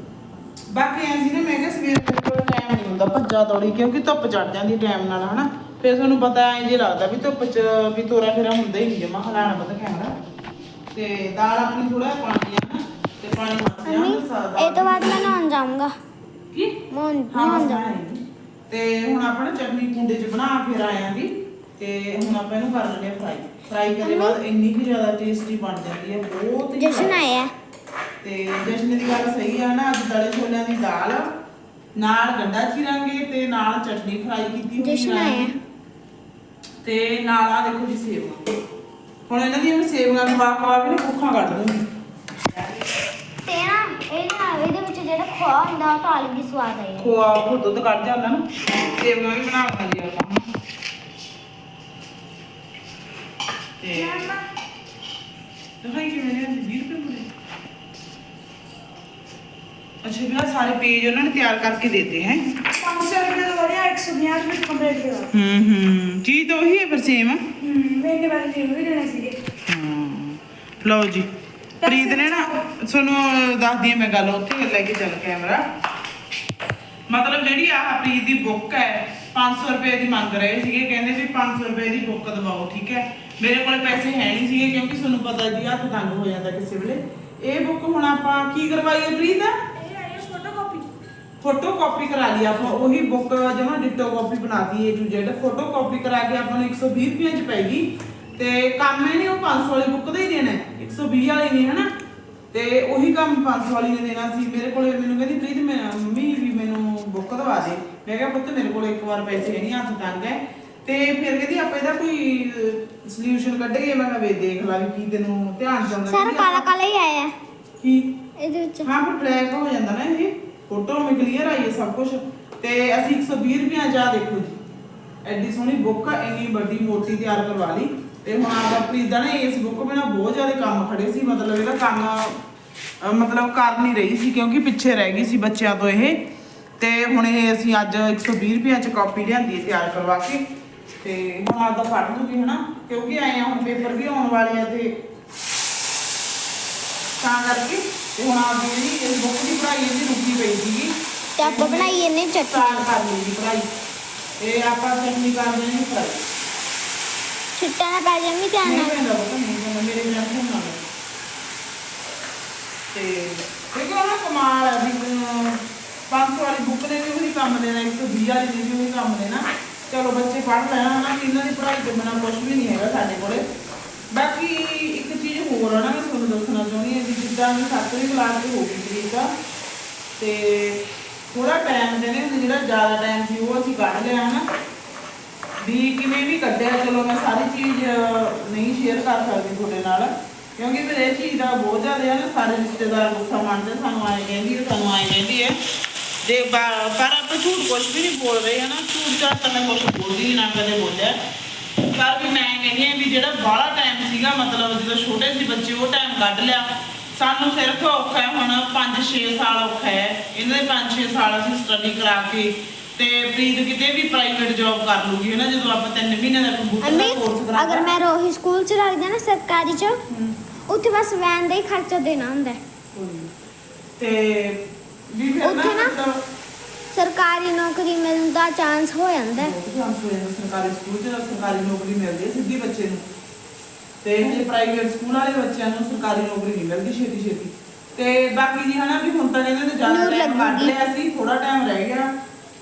ਬਾਕੀ ਐਂ ਸੀ ਨਾ ਮੈਂ ਕਿਹਾ ਸਵੇਰ ਤੱਕ ਟਾਈਮ ਨਹੀਂ ਹੁੰਦਾ ਭੱਜਾ ਦੌੜੀ ਕਿਉਂਕਿ ਧੁੱਪ ਚੜ ਜਾਂਦੀ ਟਾਈਮ ਨਾਲ ਹਨਾ? ਫਿਰ ਤੁਹਾਨੂੰ ਪਤਾ ਐਂ ਜੇ ਲੱਗਦਾ ਵੀ ਧੁੱਪ ਚ ਵੀ ਤੋਰਾ ਫੇਰਾ ਹੁੰਦਾ ਹੀ ਨਹੀਂ ਜਮਾ ਹਲਾਣਾ ਪਤਾ ਕੈਮਰਾ ਤੇ ਦਾਲ ਆਪਣੀ ਥੋੜਾ ਪਾਣੀ ਪਾਣੀ ਇਹ ਤੋਂ ਬਾਅਦ ਮੈਂ ਨਹਾਉਣ ਜਾਊਂਗਾ। ਕੀ? ਮੈਂ ਨਹਾਉਣ ਜਾਊਂਗਾ। ਤੇ ਹੁਣ ਆਪਾਂ ਨਾ ਚਟਨੀ ਕੁੰਡੇ 'ਚ ਬਣਾ ਫਿਰ ਆਇਆ ਦੀ ਤੇ ਹੁਣ ਆਪਾਂ ਇਹਨੂੰ ਕਰ ਲੈਂਦੇ ਆ ਫਰਾਈ ਫਰਾਈ ਕਰਨ ਬਾਅਦ ਇੰਨੀ ਕੁ ਜ਼ਿਆਦਾ ਟੇਸਟੀ ਬਣ ਜਾਂਦੀ ਹੈ ਬਹੁਤ ਹੀ ਜਸ਼ਨ। ਆਇਆ। ਤੇ ਜਸ਼ਨ ਦੀ ਗੱਲ ਸਹੀ ਆ ਨਾ ਅੱਜ ਦਲੇ ਛੋਲਿਆਂ ਦੀ ਦਾਲ ਨਾਲ ਗੰਡਾ ਚੀਰਾਂਗੇ ਤੇ ਨਾਲ ਚਟਨੀ ਫਰਾਈ ਕੀਤੀ ਹੋਈ ਜਸ਼ਨ ਆਇਆ। ਤੇ ਨਾਲ ਆ ਦੇਖੋ ਜੀ ਸੇਵੀਆਂ। ਹੁਣ ਇਹਨਾਂ ਦੀਆਂ ਸੇਵੀਆਂ ਖਵਾ ਖਵਾ ਕੇ ਨਾ ਭੁੱਖਾਂ ਕੱਢ ਦੂੰਗੀ ਤੇ ਨਾ ਇਹ ਨਾ ਇਹਦੇ ਵਿੱਚ ਜਿਹੜਾ ਖੋਆ ਹੁੰਦਾ ਉਹ ਤਾਂ ਅਲੱਗ ਹੀ ਸਵਾਦ ਆਇਆ ਖੋਆ ਉਹ ਦੁੱਧ ਕੱਢ ਜਾਂਦਾ ਨਾ ਸੇਵੀਆਂ ਵੀ ਬਣਾ ਲਾਂਗੇ ਆਪਾਂ। ਤੇ ਦਿਖਾਈ ਕਿਵੇਂ ਨੇ 20 ਰੁਪਏ ਮੁੜੇ ਅੱਛਾ ਵੀ ਸਾਰੇ ਪੇਜ ਉਹਨਾਂ ਨੇ ਤਿਆਰ ਕਰਕੇ ਦਿੱਤੇ ਹੈ? 500 ਰੁਪਏ ਦਾ ਵਧਿਆ 150 ਰੁਪਏ ਕੰਪਲੀਟ ਹੋਇਆ ਹੂੰ ਹੂੰ ਚੀਜ਼ ਤਾਂ ਉਹੀ ਹੈ ਪਰ ਸੇਮ ਹੂੰ ਮੈਨੇ ਵਾਲੇ ਜੀ ਵੀ ਦੇਣੇ ਸੀਗੇ। ਹਾਂ। ਲਓ ਜੀ ਪ੍ਰੀਤ ਨੇ ਨਾ, ਤੁਹਾਨੂੰ ਦੱਸਦੀ ਹਾਂ ਮੈਂ ਗੱਲ, ਉੱਥੇ ਲੈ ਕੇ ਚੱਲ ਕੈਮਰਾ। ਮਤਲਬ ਜਿਹੜੀ ਆਹ ਪ੍ਰੀਤ ਦੀ ਬੁੱਕ ਹੈ 500 ਰੁਪਏ ਦੀ ਮੰਗ ਰਹੇ ਸੀਗੇ, ਕਹਿੰਦੇ ਵੀ 500 ਰੁਪਏ ਦੀ ਬੁੱਕ ਦਵਾਓ, ਠੀਕ ਹੈ? ਮੇਰੇ ਕੋਲ ਪੈਸੇ ਹੈ ਨਹੀਂ ਸੀਗੇ, ਕਿਉਂਕਿ ਤੁਹਾਨੂੰ ਪਤਾ ਜੀ, ਹੱਥ ਤੰਗ ਹੋ ਜਾਂਦਾ ਕਿਸੇ ਵੇਲੇ। ਇਹ ਬੁੱਕ ਹੁਣ ਆਪਾਂ ਕੀ ਕਰਵਾਈਏ ਪ੍ਰੀਤ? ਕਾਪੀ ਫੋਟੋ ਕਾਪੀ ਕਰਾ ਲਈ ਆਪਾਂ, ਉਹੀ ਬੁੱਕ ਜਮਾ ਡਿਟੋ ਕਾਪੀ ਬਣਾਤੀ A to Z photo copy ਕਰਾ ਕੇ ਆਪਾਂ ਨੂੰ 120 ਰੁਪਏ ਚ ਪੈਗੀ ਤੇ ਕੰਮ ਇਹ ਨਹੀਂ ਉਹ 500 ਵਾਲੀ ਬੁੱਕ ਦਾ ਹੀ ਦੇਣਾ ਹੈ, 120 ਵਾਲੀ ਨਹੀਂ ਹਨਾ? ਤੇ ਉਹੀ ਕੰਮ 500 ਵਾਲੀ ਨੇ ਦੇਣਾ ਸੀ। ਮੇਰੇ ਕੋਲੇ ਮੈਨੂੰ ਕਹਿੰਦੀ ਪ੍ਰੀਤ ਮੈਂ ਮੰਮੀ ਵੀ ਮੈਨੂੰ ਬੁੱਕ ਦਵਾ ਦੇ। ਮੈਂ ਕਿਹਾ ਪੁੱਤ ਮੇਰੇ ਕੋਲ ਇੱਕ ਵਾਰ ਪੈਸੇ ਨਹੀਂ ਹੱਥ ਤੰਗ ਹੈ। ਤੇ ਫਿਰ ਕਹਿੰਦੀ ਆਪਾਂ ਇਹਦਾ ਕੋਈ ਸੋਲੂਸ਼ਨ ਕੱਢੀਏ। ਮੈਂ ਕਿਹਾ ਵੇ ਦੇਖ ਲਾ ਵੀ ਕੀ ਤੈਨੂੰ ਧਿਆਨ ਚਾਹੁੰਦਾ ਸਾਰਾ ਕਾਲਾ ਕਾਲਾ ਹੀ ਆਇਆ। ਕੀ? ਇਹਦੇ ਵਿੱਚ। ਹਾਂ ਪਰ ਬਲੈਕ ਹੋ ਜਾਂਦਾ ਨਾ ਇਹ। ਫੋਟੋ ਮੇ ਕਲੀਅਰ ਆਈ ਹੈ ਸਭ ਕੁਝ ਤੇ ਅਸੀਂ 120 ਰੁਪਏ ਜਾ ਦੇਖੋ ਜੀ। ਐਡੀ ਸੋਹਣੀ ਬੁੱਕ ਇੰਨੀ ਵੱਡੀ ਮੋਟੀ ਤਿਆਰ ਕਰਵਾ ਲਈ। ਤੇ ਹੁਣ ਆਪਦਾ ਪ੍ਰੀਦਾ ਨੇ ਇਸ ਬੁੱਕ ਬਿਨਾ ਬਹੁਤ ਜ਼ਿਆਦਾ ਕੰਮ ਖੜੇ ਸੀ ਮਤਲਬ ਇਹਦਾ ਕੰਮ ਮਤਲਬ ਕਰ ਨਹੀਂ ਰਹੀ ਸੀ ਕਿਉਂਕਿ ਪਿੱਛੇ ਰਹਿ ਗਈ ਸੀ ਬੱਚਿਆਂ ਤੋਂ ਇਹ। ਤੇ ਹੁਣ ਇਹ ਅਸੀਂ ਅੱਜ 120 ਰੁਪਏ ਚ ਕਾਪੀ ਲਿਆਂਦੀ ਹੈ ਤਿਆਰ ਕਰਵਾ ਕੇ। ਤੇ ਹੁਣ ਆਪਦਾ ਫੜ ਦੂਗੀ ਹਨਾ ਕਿਉਂਕਿ ਆਏ ਆ ਹੁਣ ਪੇਪਰ ਵੀ ਆਉਣ ਵਾਲੇ ਆ ਤੇ ਤਾਂ ਕਰਕੇ ਤੇ ਹੁਣ ਆਪਦੀ ਜਿਹੜੀ ਇਸ ਬੁੱਕ ਦੀ ਪੜ੍ਹਾਈ ਇਹਦੀ ਰੁਕੀ ਪਈ ਸੀਗੀ। ਤੇ ਆਪਾਂ ਬਣਾਈ ਇਹਨੇ ਚਟਨੀ ਸਟਾਰਟ ਕਰ ਲਈ ਦੀ ਪੜ੍ਹਾਈ। ਤੇ ਆਪਾਂ ਚਟਨੀ ਕਰ ਦੇਣੀ ਫਰਾਈ ਛਿੱਟਾ ਨਾ ਪੈ ਜਾਮੀ ਧਿਆਨ ਨਹੀਂ ਨਾਲ ਪੈਂਦਾ ਪਤਾ ਨਹੀਂ ਪੈਂਦਾ ਮੇਰੇ ਬਿਨਾਂ ਨਹੀਂ ਬਣਾਉਂਦਾ ਤੇ ਕਿਉਂਕਿ ਉਹਨਾਂ ਕਮਾਲ ਹੈ ਵੀ ਅਮ, 500 ਵਾਲੀ ਬੁੱਕ ਨੇ ਵੀ ਉਹੀ ਕੰਮ ਦੇਣਾ 120 ਵਾਲੀ ਨੇ ਵੀ ਉਹੀ ਕੰਮ ਦੇਣਾ ਚਲੋ ਬੱਚੇ ਪੜ੍ਹ ਲੈਣ ਹਨਾ ਵੀ ਇਹਨਾਂ ਦੀ ਪੜ੍ਹਾਈ ਤੋਂ ਬਿਨਾਂ ਕੁਝ ਵੀ ਨਹੀਂ ਹੈਗਾ ਸਾਡੇ ਕੋਲੇ। ਬਾਕੀ ਇੱਕ ਚੀਜ਼ ਹੋਰ ਆ ਨਾ ਮੈਂ ਤੁਹਾਨੂੰ ਦੱਸਣਾ ਚਾਹੁੰਦੀ ਹਾਂ ਵੀ ਜਿੱਦਾਂ ਵੀ ਸੱਤਵੀਂ ਕਲਾਸ ਦੀ ਹੋ ਗਈ ਤਰੀਕ ਆ। ਤੇ ਥੋੜਾ ਟਾਈਮ ਦੇ ਨੇ ਜਿਹੜਾ ਜ਼ਿਆਦਾ ਟਾਈਮ ਸੀ ਉਹ ਅਸੀਂ ਕੱਢ ਲਿਆ ਹਨਾ। ਵੀ ਕਿਵੇਂ ਵੀ ਕੱਢਿਆ, ਚਲੋ ਮੈਂ ਸਾਰੀ ਚੀਜ਼ ਨਹੀਂ ਸ਼ੇਅਰ ਕਰ ਸਕਦੀ ਤੁਹਾਡੇ ਨਾਲ, ਕਿਉਂਕਿ ਫਿਰ ਇਹ ਚੀਜ਼ ਦਾ ਬਹੁਤ ਜ਼ਿਆਦਾ ਹੈ ਸਾਰੇ ਰਿਸ਼ਤੇਦਾਰ ਗੁੱਸਾ ਮੰਨਦੇ ਸਾਨੂੰ ਆਏ ਕਹਿੰਦੀ ਹੈ, ਸਾਨੂੰ ਆਏ ਕਹਿੰਦੀ ਹੈ। ਜੇ ਪਰ ਆਪਾਂ ਝੂਠ ਕੁਝ ਵੀ ਨਹੀਂ ਬੋਲ ਰਹੇ, ਹਨਾ? ਝੂਠ ਝਾਟ ਤਾਂ ਮੈਂ ਕੁਝ ਬੋਲਦੀ ਨਾ ਕਦੇ ਬੋਲਿਆ। ਪਰ ਵੀ ਮੈਂ ਕਹਿੰਦੀ ਹਾਂ ਵੀ ਜਿਹੜਾ ਬਾਹਲਾ ਟਾਈਮ ਸੀਗਾ, ਮਤਲਬ ਜਦੋਂ ਛੋਟੇ ਸੀ ਬੱਚੇ, ਉਹ ਟਾਈਮ ਕੱਢ ਲਿਆ। ਸਾਨੂੰ ਸਿਰਫ ਔਖਾ ਹੁਣ 5-6 ਸਾਲ ਔਖਾ ਹੈ। ਇਹਨਾਂ ਦੇ 5-6 ਸਾਲ ਅਸੀਂ ਸਟੱਡੀ ਕਰਾ ਕੇ ਤੇ ਪ੍ਰੀਤ ਕਿਤੇ ਵੀ ਪ੍ਰਾਈਵੇਟ ਜੌਬ ਕਰ ਲੂਗੀ ਹੈ ਨਾ ਜਦੋਂ ਆਪਾਂ 3 ਮਹੀਨੇ ਦਾ ਕੰਪਿਊਟਰ ਦਾ ਕੋਰਸ ਕਰਾਂਗੇ ਅਗਰ ਮੈਂ ਰੋਹੀ ਸਕੂਲ ਚ ਲੱਗਦਾ ਨਾ ਸਰਕਾਰੀ ਚ ਉੱਥੇ ਬਸ ਵੈਨ ਦਾ ਹੀ ਖਰਚਾ ਦੇਣਾ ਹੁੰਦਾ ਹੈ। ਤੇ ਵੀ ਫਿਰ ਨਾ ਉੱਥੇ ਨਾ- ਮਤਲਬ ਸਰਕਾਰੀ ਨੌਕਰੀ ਮਿਲਣ ਦਾ ਚਾਂਸ ਹੋ ਜਾਂਦਾ ਹੈ। ਬਹੁਤ ਸਰਕਾਰੀ ਸਕੂਲ 'ਚ ਸਰਕਾਰੀ ਨੌਕਰੀ ਮਿਲਦੀ ਹੈ ਸਿੱਧੀ ਬੱਚੇ ਨੂੰ ਤੇ ਜੇ ਪ੍ਰਾਈਵੇਟ ਸਕੂਲ ਵਾਲੇ ਬੱਚਿਆਂ ਨੂੰ ਸਰਕਾਰੀ ਨੌਕਰੀ ਨਹੀਂ ਮਿਲਦੀ ਛੇਤੀ ਛੇਤੀ ਤੇ ਬਾਕੀ ਜੀ ਹਨਾ ਵੀ ਹੁਣ ਤਾਂ ਕਹਿੰਦੇ ਨੇ ਜ਼ਿਆਦਾ ਨੂਰ ਟਾਈਮ ਕੱਢ ਲੱਗੂਗੀ। ਲਿਆ ਸੀ ਥੋੜਾ ਟਾਈਮ ਰਹਿ ਗਿਆ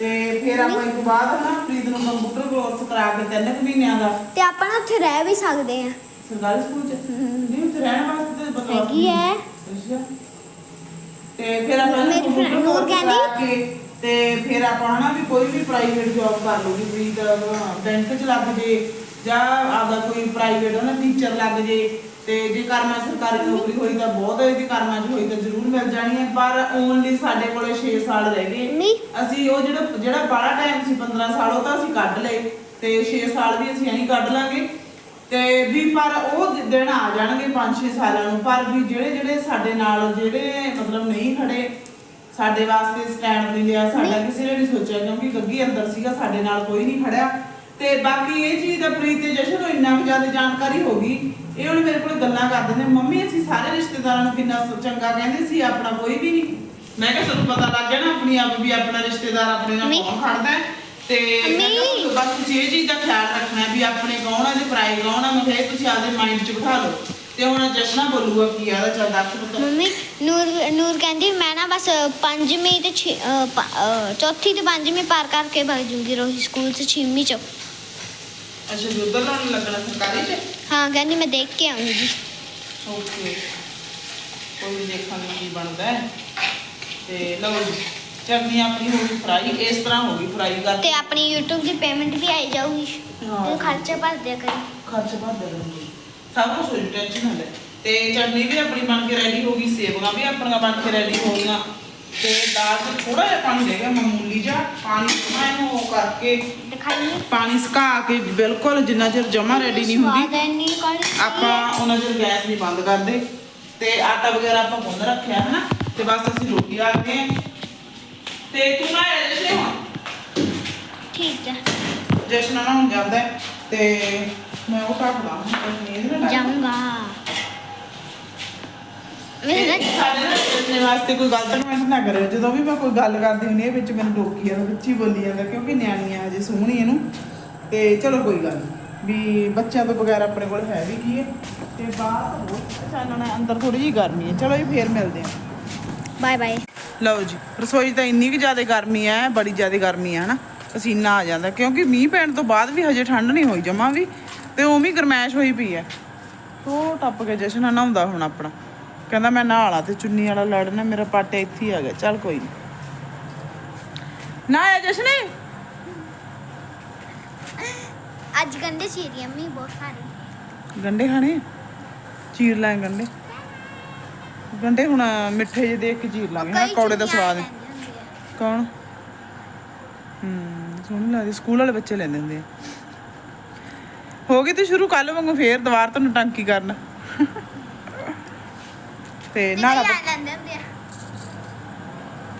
ਤੇ ਫਿਰ ਆਪਾਂ ਤੋਂ ਬਾਅਦ ਹਨਾ ਪ੍ਰੀਤ ਨੂੰ ਕੰਪਿਊਟਰ ਕੋਰਸ ਕਰਾ ਕੇ ਤਿੰਨ ਕੁ ਮਹੀਨਿਆਂ ਦਾ। ਤੇ ਆਪਾਂ ਨਾ ਉੱਥੇ ਰਹਿ ਵੀ ਸਕਦੇ ਆ ਸਰਕਾਰੀ ਸਕੂਲ 'ਚ? ਨਹੀਂ ਉੱਥੇ ਰਹਿਣ ਵਾਸਤੇ ਤਾਂ ਬਤੌਰ ਹੈਗੀ ਹੈ। ਅੱਛਾ। ਤੇ ਫਿਰ ਆਪਾਂ ਮੇਰੀ friend ਨੂਰ course ਕਹਿੰਦੀ- ਕਰਾ ਕੇ ਤੇ ਫਿਰ ਆਪਾਂ ਹਨਾ ਵੀ ਕੋਈ ਵੀ ਪ੍ਰਾਈਵੇਟ ਜੌਬ ਕਰ ਲੂਗੀ ਵੀ ਬੈਂਕ 'ਚ ਲੱਗ ਜੇ ਜਾਂ ਆਪਦਾ ਕੋਈ ਪ੍ਰਾਈਵੇਟ ਹਨਾ ਟੀਚਰ ਲੱਗ ਜੇ। ਤੇ ਜੇ ਕਰਮਾ ਸਰਕਾਰੀ ਨੌਕਰੀ ਹੋਈ ਤਾਂ ਬਹੁਤ ਹੈ ਜੇ ਕਰਮਾ 'ਚ ਹੋਈ ਤਾਂ ਜ਼ਰੂਰ ਮਿਲ ਜਾਣੀ ਹੈ ਪਰ ਓਨਲੀ ਸਾਡੇ ਕੋਲੇ 6 ਸਾਲ ਰਹਿ ਗਏ। ਨਹੀਂ। ਅਸੀਂ ਉਹ ਜਿਹੜਾ ਜਿਹੜਾ ਬਾਹਲਾ ਟਾਈਮ ਸੀ 15 ਸਾਲ ਉਹ ਤਾਂ ਅਸੀਂ ਕੱਢ ਲਏ ਤੇ 6 ਸਾਲ ਵੀ ਅਸੀਂ ਐਂ ਕੱਢ ਲਾਂਗੇ। ਤੇ ਵੀ ਪਰ ਉਹ ਦਿਨ ਆ ਜਾਣਗੇ 5-6 ਸਾਲਾਂ ਨੂੰ ਪਰ ਵੀ ਜਿਹੜੇ ਜਿਹੜੇ ਸਾਡੇ ਨਾਲ ਜਿਹੜੇ ਮਤਲਬ ਨਹੀਂ ਖੜੇ ਸਾਡੇ ਵਾਸਤੇ ਸਟੈਂਡ ਨਹੀਂ ਲਿਆ ਸਾਡਾ ਕਿਸੇ ਨੇ ਨਹੀਂ ਸੋਚਿਆ ਕਿਉਂਕਿ ਗੱਗੀ ਅੰਦਰ ਸੀਗਾ ਸਾਡੇ ਨਾਲ ਕੋਈ ਨਹੀਂ ਖੜਿਆ। ਤੇ ਬਾਕੀ ਇਹ ਚੀਜ਼ ਦਾ ਪ੍ਰੀਤ ਤੇ ਜਸ਼ਨ ਨੂੰ ਇੰਨਾ ਕੁ ਜ਼ਿਆਦਾ ਜਾਣਕਾਰੀ ਹੋ ਗਈ ਇਹ ਹੁਣ ਮੇਰੇ ਕੋਲ ਗੱਲਾਂ ਕਰਦੇ ਨੇ ਮੰਮੀ ਅਸੀਂ ਸਾਰੇ ਰਿਸ਼ਤੇਦਾਰਾਂ ਨੂੰ ਕਿੰਨਾ ਚੰਗਾ ਕਹਿੰਦੇ ਸੀ ਆਪਣਾ ਕੋਈ ਵੀ ਨਹੀਂ। ਮੈਂ ਕਿਹਾ ਤੁਹਾਨੂੰ ਪਤਾ ਲੱਗ ਗਿਆ ਨਾ ਆਪਣੀ ਆਪ ਵੀ ਆਪਣਾ ਰਿਸ਼ਤੇਦਾਰ ਆਪਣੇ ਨਾਲ। ਕੌਣ ਖੜਦਾ ਹੈ? ਤੇ ਮੈਂ ਕਿਹਾ ਮੰਮੀ। ਬਸ ਤੁਸੀਂ ਇਹ ਚੀਜ਼ ਦਾ ਖਿਆਲ ਰੱਖਣਾ ਹੈ ਵੀ ਆਪਣੇ ਕੌਣ ਆ ਤੇ ਪਰਾਏ ਕੌਣ ਆ ਮੈਂ ਕਿਹਾ ਇਹ ਤੁਸੀਂ ਆਪਦੇ ਮਾਈਂਡ 'ਚ ਬਿਠਾ ਲਓ। ਤੇ ਹੁਣ ਜਸ਼ਨਾ ਬੋਲੂਗਾ ਕੀ ਆਦਾ ਚੱਲ ਦੱਸ ਪੁੱਤ। ਮੰਮੀ ਨੂਰ ਨੂਰ ਕਹਿੰਦੀ ਮੈਂ ਨਾ ਬਸ ਪੰਜਵੀਂ ਤੇ ਛੇ- ਅਹ, ਪ- ਅਹ, ਚੌਥੀ ਤੇ ਪੰਜਵੀਂ ਪਾਰ ਕਰਕੇ ਭਗ ਜੂੰਗੀ ਰੋਹੀ ਸਕੂਲ ਚ ਛੇਵੀਂ ਚ। ਅੱਛਾ ਜੀ ਉਧਰ ਲਾਉਣ ਲੱਗਣਾ ਸਰਕਾਰੀ 'ਚ? ਹਾਂ ਕਹਿੰਦੀ ਮੈਂ ਦੇਖ ਕੇ ਆਉਂਗੀ ਓਕੇ ਕੋਈ ਨੀ ਦੇਖਾਂਗੇ ਕੀ ਬਣਦਾ ਹੈ। ਤੇ ਲਓ ਜੀ ਚਟਨੀ ਆਪਣੀ ਹੋ ਗਈ ਫਰਾਈ ਇਸ ਤਰ੍ਹਾਂ ਹੋ ਗਈ ਫਰਾਈ ਤੇ ਆਪਣੀ YouTube ਦੀ ਪੇਮੈਂਟ ਵੀ ਆਈ ਜਾਊਗੀ। ਹਾਂ। ਤੇ ਖਰਚਾ ਭਰ ਦਿਆ ਕਰੀ। ਖਰਚ ਭਰ ਦੇਣਗੇ ਸਭ ਕੁਝ ਹੋ ਜੂ ਟੈਨਸ਼ਨ ਨਾ ਲੈ। ਤੇ ਚਟਨੀ ਵੀ ਆਪਣੀ ਬਣ ਕੇ ਰੈਡੀ ਹੋ ਗਈ ਸੇਵੀਆਂ ਵੀ ਆਪਣੀਆਂ ਬਣ ਕੇ ਰੈਡੀ ਹੋ ਗਈਆਂ। ਤੇ ਦਾਲ 'ਚ ਥੋੜਾ ਜਿਹਾ ਪਾਣੀ ਰਹਿ ਗਿਆ ਮਾਮੂਲੀ ਜਿਹਾ। ਪਾਣੀ ਮੈਂ ਇਹਨੂੰ ਉਹ ਕਰਕੇ ਦਿਖਾਈਏ ਪਾਣੀ ਸੁਕਾ ਕੇ ਬਿਲਕੁਲ ਜਿੰਨਾ ਚਿਰ ਜਮਾ ਰੈਡੀ ਨਹੀਂ ਹੁੰਦੀ ਆਪਾਂ ਉਹਨਾਂ ਚਿਰ ਗੈਸ ਨਹੀਂ ਬੰਦ ਕਰਦੇ। ਤੇ ਆਟਾ ਵਗੈਰਾ ਆਪਾਂ ਗੁੰਨ ਰੱਖਿਆ ਹੈ ਨਾ ਤੇ ਬਸ ਅਸੀਂ ਰੋਟੀ ਆ ਗਏ। ਹਾਂ। ਤੇ ਤੂੰ ਨਾ ਜਸ਼ਨ ਹੁਣ ਠੀਕ ਹੈ ਜਸ਼ਨ ਨਾ ਹੁਣ ਜਾਂਦਾ ਤੇ ਮੈਂ ਉਹ ਕੱਟ ਇਹਦੇ ਲੱਗ- ਜਾਊਂਗਾ। ਸਾਡੇ ਨਾਲ ਜਸ਼ਨ ਵਾਸਤੇ ਕੋਈ ਗਲਤ ਕਮੈਂਟ ਨਾ ਕਰਿਓ। ਜਦੋਂ ਵੀ ਮੈਂ ਕੋਈ ਗੱਲ ਕਰਦੀ ਹੁੰਦੀ ਹੈ ਵਿੱਚ ਮੈਨੂੰ ਟੋਕੀ ਜਾਂਦਾ ਹੀ ਬੋਲੀ ਜਾਂਦਾ ਕਿਉਂਕਿ ਨਿਆਣੀ ਆ ਹਜੇ ਸੋਹਣੀ ਇਹਨੂੰ। ਤੇ ਚਲੋ ਕੋਈ ਗੱਲ ਨਹੀਂ ਵੀ ਬੱਚਿਆਂ ਤੋਂ ਬਗੈਰ ਆਪਣੇ ਕੋਲ ਹੈ ਵੀ ਕੀ ਹੈ ਤੇ ਬਾਹਰ ਬਹੁਤ ਚਾਨਣਾ ਹੈ, ਅੰਦਰ ਥੋੜੀ ਜਿਹੀ ਗਰਮੀ ਹੈ ਚਲੋ ਜੀ ਫੇਰ ਮਿਲਦੇ ਹਾਂ। ਬਾਏ ਬਾਏ ਲਓ ਜੀ ਰਸੋਈ 'ਚ ਤਾਂ ਇੰਨੀ ਕਿ ਜ਼ਿਆਦਾ ਗਰਮੀ ਹੈ ਬੜੀ ਜ਼ਿਆਦਾ ਗਰਮੀ ਹੈ ਹਨਾ ਪਸੀਨਾ ਆ ਜਾਂਦਾ ਕਿਉਂਕਿ ਮੀਂਹ ਪੈਣ ਤੋਂ ਬਾਅਦ ਵੀ ਹਜੇ ਠੰਡ ਨਹੀਂ ਹੋਈ ਜਮਾ ਵੀ ਤੇ ਉਵੇਂ ਗਰਮੈਸ਼ ਹੋਈ ਪਈ ਹੈ ਉਹ ਟੱਪ ਕੇ ਜਸ਼ਨ ਨਹਾਉਂਦਾ ਹੁਣ ਆਪਣਾ। ਕਹਿੰਦਾ ਮੈਂ ਨਹਾਲਾ ਤੇ ਚੁੰਨੀ ਵਾਲਾ ਲੜਨਾ ਮੇਰਾ ਪਾਟੇ ਇੱਥੇ ਹੀ ਆ ਗਿਆ। ਚੱਲ ਕੋਈ ਨਹੀਂ ਨਾ ਆ ਜਸ਼ਨੇ? ਅੱਜ ਗੰਡੇ ਚੀਰੀ ਅੰਮੀ ਬਹੁਤ ਸਾਰੇ। ਗੰਡੇ ਖਾਣੇ? ਚੀਰ ਲਾਂ ਗੰਡੇ? ਗੰਡੇ ਹੁਣ ਮਿੱਠੇ ਜਿਹੇ ਦੇਖ ਕੇ ਚੀਰ ਲਾਂਗੇ ਹਾਂ? ਕਈ ਕੌੜੇ ਦਾ ਚੀਜ਼ਾਂ ਸਵਾਦ ਹੈ ਲੈਂਦੇ ਹੁੰਦੇ ਆ। ਕੌਣ? ਹੂੰ ਸੋਹਣੀ ਲੱਗਦੀ ਸਕੂਲ ਵਾਲੇ ਬੱਚੇ ਲੈਂਦੇ ਹੁੰਦੇ ਆ। ਹੋ ਗਈ ਤੇ ਸ਼ੁਰੂ ਕੱਲ ਵਾਂਗੂ ਫੇਰ ਦੁਬਾਰ ਤੁਹਾਨੂੰ ਟੰਕੀ ਕਰਨ। ਤੇ ਨਾਲਾ ਲੈਂਦੇ ਹੁੰਦੇ ਆ?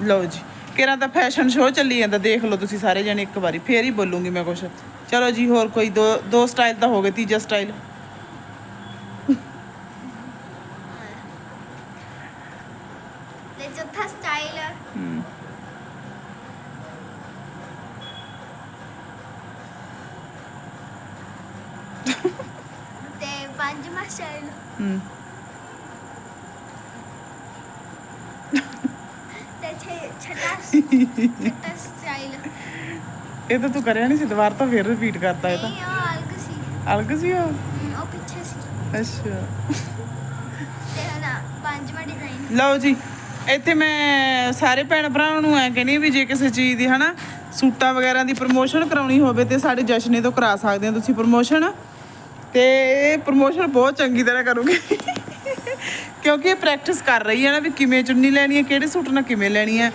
ਲਓ ਜੀ ਕਿਰਾਂ ਤਾਂ ਫੈਸ਼ਨ ਸ਼ੋਅ ਚੱਲੀ ਜਾਂਦਾ ਦੇਖ ਲਓ ਤੁਸੀਂ ਸਾਰੇ ਜਣੇ ਇੱਕ ਵਾਰੀ ਫੇਰ ਹੀ ਬੋਲੂੰਗੀ ਮੈਂ ਕੁਛ। ਚਲੋ ਜੀ ਹੋਰ ਕੋਈ ਦੋ ਦੋ ਸਟਾਈਲ ਤਾਂ ਹੋ ਗਏ ਤੀਜਾ ਸਟਾਈਲ ਤੇ ਚੌਥਾ ਸਟਾਈਲ ਹੂੰ ਤੇ ਪੰਜਵਾਂ ਸਟਾਈਲ ਹੂੰ ਛੱਟਾ ਛੱਟਾ ਸਟਾਈਲ ਇਹ ਤਾਂ ਤੂੰ ਕਰਿਆ ਨਹੀਂ ਸੀ ਦੁਬਾਰਾ ਤਾਂ ਫੇਰ ਰਿਪੀਟ ਕਰਤਾ ਇਹ ਤਾਂ। ਨਹੀਂ ਉਹ ਅਲਗ ਸੀ। ਅਲਗ ਸੀ ਉਹ? ਹਮ, ਉਹ ਪਿੱਛੇ ਸੀ। ਅੱਛਾ। ਤੇ ਹਨਾ ਪੰਜਵਾਂ ਡਿਜ਼ਾਈਨ ਲਓ ਜੀ ਇੱਥੇ ਮੈਂ ਸਾਰੇ ਭੈਣ ਭਰਾਵਾਂ ਨੂੰ ਐ ਕਹਿੰਦੀ ਵੀ ਜੇ ਕਿਸੇ ਚੀਜ਼ ਦੀ ਹਨਾ ਸੂਟਾਂ ਵਗੈਰਾ ਦੀ ਪ੍ਰਮੋਸ਼ਨ ਕਰਾਉਣੀ ਹੋਵੇ ਤੇ ਸਾਡੇ ਜਸ਼ਨੇ ਤੋਂ ਕਰਾ ਸਕਦੇ ਹੋ ਤੁਸੀਂ ਪ੍ਰਮੋਸ਼ਨ ਤੇ ਇਹ ਪ੍ਰਮੋਸ਼ਨ ਬਹੁਤ ਚੰਗੀ ਤਰ੍ਹਾਂ ਕਰੂਗੀ। ਕਿਉਂਕਿ ਇਹ ਪ੍ਰੈਕਟਿਸ ਕਰ ਰਹੀ ਹੈ ਨਾ ਵੀ ਕਿਵੇਂ ਚੁੰਨੀ ਲੈਣੀ ਹੈ ਕਿਹੜੇ ਸੂਟ ਨਾਲ ਕਿਵੇਂ ਲੈਣੀ ਹੈ।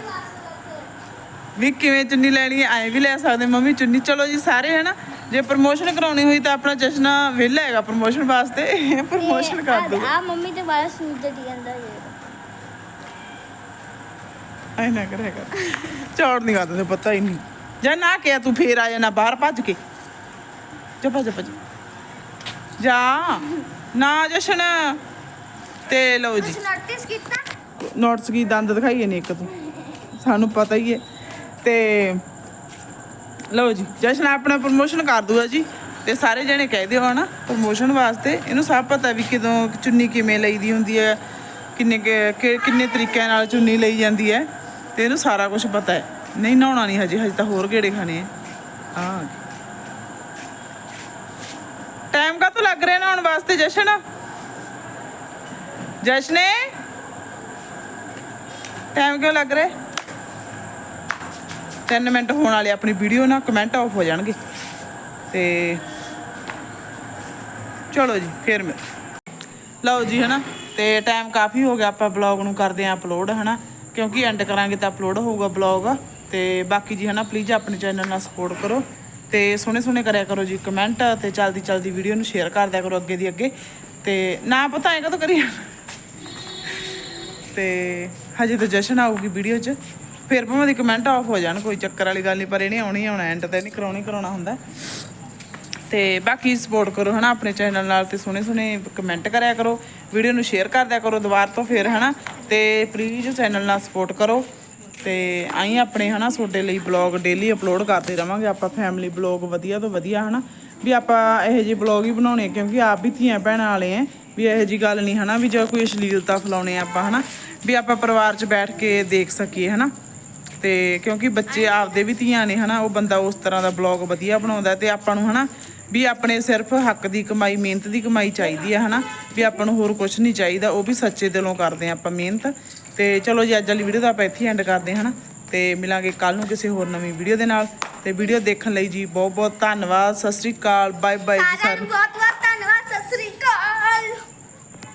ਵੀ ਕਿਵੇਂ ਚੁੰਨੀ ਲੈਣੀ ਹੈ ਐਂ ਵੀ ਲੈ ਸਕਦੇ ਮੰਮੀ ਚੁੰਨੀ। ਚਲੋ ਜੀ ਸਾਰੇ ਹੈ ਨਾ ਜੇ ਪ੍ਰਮੋਸ਼ਨ ਕਰਾਉਣੀ ਹੋਈ ਤਾਂ ਆਪਣਾ ਜਸ਼ਨਾ ਵਿਹਲਾ ਹੈਗਾ ਪ੍ਰਮੋਸ਼ਨ ਵਾਸਤੇ। ਪ੍ਰਮੋਸ਼ਨ ਕਰ ਦੋ। ਆ ਮੰਮੀ ਤੇ ਵਾਲਾ ਸੂਟ ਦੇ ਦਿੰਦਾ ਜੇ ਐ ਨਾ ਕਰਿਆ ਕਰ। ਚੌੜ ਨਹੀਂ ਕਰਦੇ ਪਤਾ ਹੀ ਨਹੀਂ। ਜਾਂ ਨਾ ਕਿਹਾ ਤੂੰ ਫੇਰ ਆ ਜਾਣਾ ਬਾਹਰ ਭੱਜ ਕੇ। ਜਾ ਭੱਜ ਭੱਜ ਜਾ ਨਾ ਜਸ਼ਨ। ਤੇ ਲਓ ਜੀ। ਤੁਸੀਂ ਨੋਟਿਸ ਕੀਤਾ? ਨੋਟਸ ਕੀ ਦੰਦ ਦਿਖਾਈਏ ਨੇ ਇੱਕ ਤੂੰ। ਸਾਨੂੰ ਪਤਾ ਹੀ ਹੈ। ਤੇ ਲਓ ਜੀ, ਜਸ਼ਨ ਆਪਣਾ ਪ੍ਰਮੋਸ਼ਨ ਕਰ ਦੂਗਾ ਜੀ, ਤੇ ਸਾਰੇ ਜਣੇ ਕਹਿ ਦਿਓ ਹਨਾ ਪ੍ਰਮੋਸ਼ਨ ਵਾਸਤੇ। ਇਹਨੂੰ ਸਭ ਪਤਾ ਵੀ ਕਿਦੋਂ ਚੁੰਨੀ ਕਿਵੇਂ ਲਈਦੀ ਹੁੰਦੀ ਹੈ, ਕਿੰਨੇ ਕਿੰਨੇ ਤਰੀਕਿਆਂ ਨਾਲ ਚੁੰਨੀ ਲਈ ਜਾਂਦੀ ਹੈ, ਤੇ ਇਹਨੂੰ ਸਾਰਾ ਕੁਝ ਪਤਾ ਹੈ। ਨਹੀਂ, ਨਹਾਉਣਾ ਨਹੀਂ ਹਜੇ ਹਜੇ ਤਾਂ ਹੋਰ ਗੇੜੇ ਖਾਣੇ ਆ। ਆ ਟਾਈਮ ਕਾ ਲੱਗ ਰਿਹਾ ਨਹਾਉਣ ਵਾਸਤੇ, ਜਸ਼ਨ? ਜਸ਼ਨੇ? ਟਾਈਮ ਕਿਉਂ ਲੱਗ ਰਿਹਾ? 3 ਮਿੰਟ ਹੋਣ ਵਾਲੇ ਆਪਣੀ ਵੀਡੀਓ ਨਾ ਕਮੈਂਟ ਆਫ ਹੋ ਜਾਣਗੇ। ਤੇ ਚਲੋ ਜੀ, ਫੇਰ ਮੈਂ ਲਓ ਜੀ ਹਨਾ, ਤੇ ਟਾਈਮ ਕਾਫੀ ਹੋ ਗਿਆ, ਆਪਾਂ ਬਲੌਗ ਨੂੰ ਕਰਦੇ ਆਂ ਅਪਲੋਡ ਹਨਾ। ਕਿਉਂਕਿ ਐਂਡ ਕਰਾਂਗੇ ਤਾਂ ਅਪਲੋਡ ਹੋਊਗਾ ਬਲੌਗ ਤੇ ਬਾਕੀ ਜੀ ਹਨਾ ਪਲੀਜ਼ ਆਪਣੇ ਚੈਨਲ ਨਾਲ ਸਪੋਰਟ ਕਰੋ। ਤੇ ਸੋਹਣੇ ਸੋਹਣੇ ਕਰਿਆ ਕਰੋ ਜੀ ਕਮੈਂਟ ਤੇ ਚਲਦੀ ਚਲਦੀ ਵੀਡੀਓ ਨੂੰ ਸ਼ੇਅਰ ਕਰ ਦਿਆ ਕਰੋ ਅੱਗੇ ਦੀ ਅੱਗੇ। ਤੇ ਨਾ ਪਤਾ ਹੈ ਕਦੋਂ ਕਰੀ ਤੇ ਹਜੇ ਤਾਂ ਜਸ਼ਨ ਆਊਗੀ ਵੀਡੀਓ 'ਚ। ਫਿਰ ਭਾਵੇਂ ਦੀ ਕਮੈਂਟ ਆਫ ਹੋ ਜਾਣ, ਕੋਈ ਚੱਕਰ ਵਾਲੀ ਗੱਲ ਨਹੀਂ, ਪਰ ਇਹਨੇ ਆਉਣੀ ਹੀ ਆਉਣਾ ਐਂਡ ਤੇ ਨਹੀਂ ਕਰਾਉਣੀ ਕਰਾਉਣਾ ਹੁੰਦਾ। ਤੇ ਬਾਕੀ ਸਪੋਰਟ ਕਰੋ, ਹਨਾ, ਆਪਣੇ ਚੈਨਲ ਨਾਲ ਤੇ ਸੋਹਣੇ ਸੋਹਣੇ ਕਮੈਂਟ ਕਰਿਆ ਕਰੋ। ਵੀਡੀਓ ਨੂੰ ਸ਼ੇਅਰ ਕਰ ਦਿਆ ਕਰੋ ਦੁਬਾਰਾ ਤੋਂ ਫਿਰ, ਹਨਾ। ਤੇ ਪਲੀਜ਼ ਚੈਨਲ ਨਾਲ ਸਪੋਰਟ ਕਰੋ। ਤੇ ਆਈ ਆਪਣੇ, ਹਨਾ, ਤੁਹਾਡੇ ਲਈ ਬਲੌਗ ਡੇਲੀ ਅਪਲੋਡ ਕਰਦੇ ਰਵਾਂਗੇ। ਆਪਾਂ ਫੈਮਿਲੀ ਬਲੌਗ ਵਧੀਆ ਤੋਂ ਵਧੀਆ, ਹਨਾ। ਵੀ ਆਪਾਂ ਇਹੋ ਜਿਹੇ ਬਲੌਗ ਹੀ ਬਣਾਉਣੇ ਕਿਉਂਕਿ ਆਪ ਵੀ ਧੀਆਂ ਭੈਣਾਂ ਵਾਲੇ ਆ। ਵੀ ਇਹੋ ਜੀ ਗੱਲ ਨਹੀਂ, ਹਨਾ, ਵੀ ਜੇ ਕੋਈ ਅਸ਼ਲੀਲਤਾ ਫਲਾਉਣੇ ਆ ਆਪਾਂ, ਹਨਾ। ਵੀ ਆਪਾਂ ਪਰਿਵਾਰ 'ਚ ਬੈਠ ਕੇ ਦੇਖ ਸਕੀਏ, ਹਨਾ। ਤੇ ਕਿਉਂਕਿ ਬੱਚੇ ਆਪਦੇ ਵੀ ਧੀਆਂ ਨੇ ਹਨਾ ਉਹ ਬੰਦਾ ਉਸ ਤਰ੍ਹਾਂ ਦਾ ਬਲੌਗ ਵਧੀਆ ਬਣਾਉਂਦਾ ਤੇ ਆਪਾਂ ਨੂੰ ਹਨਾ ਵੀ ਆਪਣੇ ਸਿਰਫ ਹੱਕ ਦੀ ਕਮਾਈ ਮਿਹਨਤ ਦੀ ਕਮਾਈ ਚਾਹੀਦੀ ਹੈ ਹਨਾ ਵੀ ਆਪਾਂ ਨੂੰ ਹੋਰ ਕੁਝ ਨਹੀਂ ਚਾਹੀਦਾ ਉਹ ਵੀ ਸੱਚੇ ਦਿਲੋਂ ਕਰਦੇ ਆ ਆਪਾਂ ਮਿਹਨਤ। ਤੇ ਚਲੋ ਜੀ ਅੱਜ ਵਾਲੀ ਵੀਡੀਓ ਦਾ ਆਪਾਂ ਇੱਥੇ ਐਂਡ ਕਰਦੇ ਹਨਾ ਤੇ ਮਿਲਾਂਗੇ ਕੱਲ ਨੂੰ ਕਿਸੇ ਹੋਰ ਨਵੀਂ ਵੀਡੀਓ ਦੇ ਨਾਲ। ਤੇ ਵੀਡੀਓ ਦੇਖਣ ਲਈ ਜੀ ਬਹੁਤ ਬਹੁਤ ਧੰਨਵਾਦ ਸਤਿ ਸ੍ਰੀ ਅਕਾਲ ਬਾਏ ਬਾਏ ਜੀ ਸਾਰਿਆਂ ਨੂੰ ਬਹੁਤ ਬਹੁਤ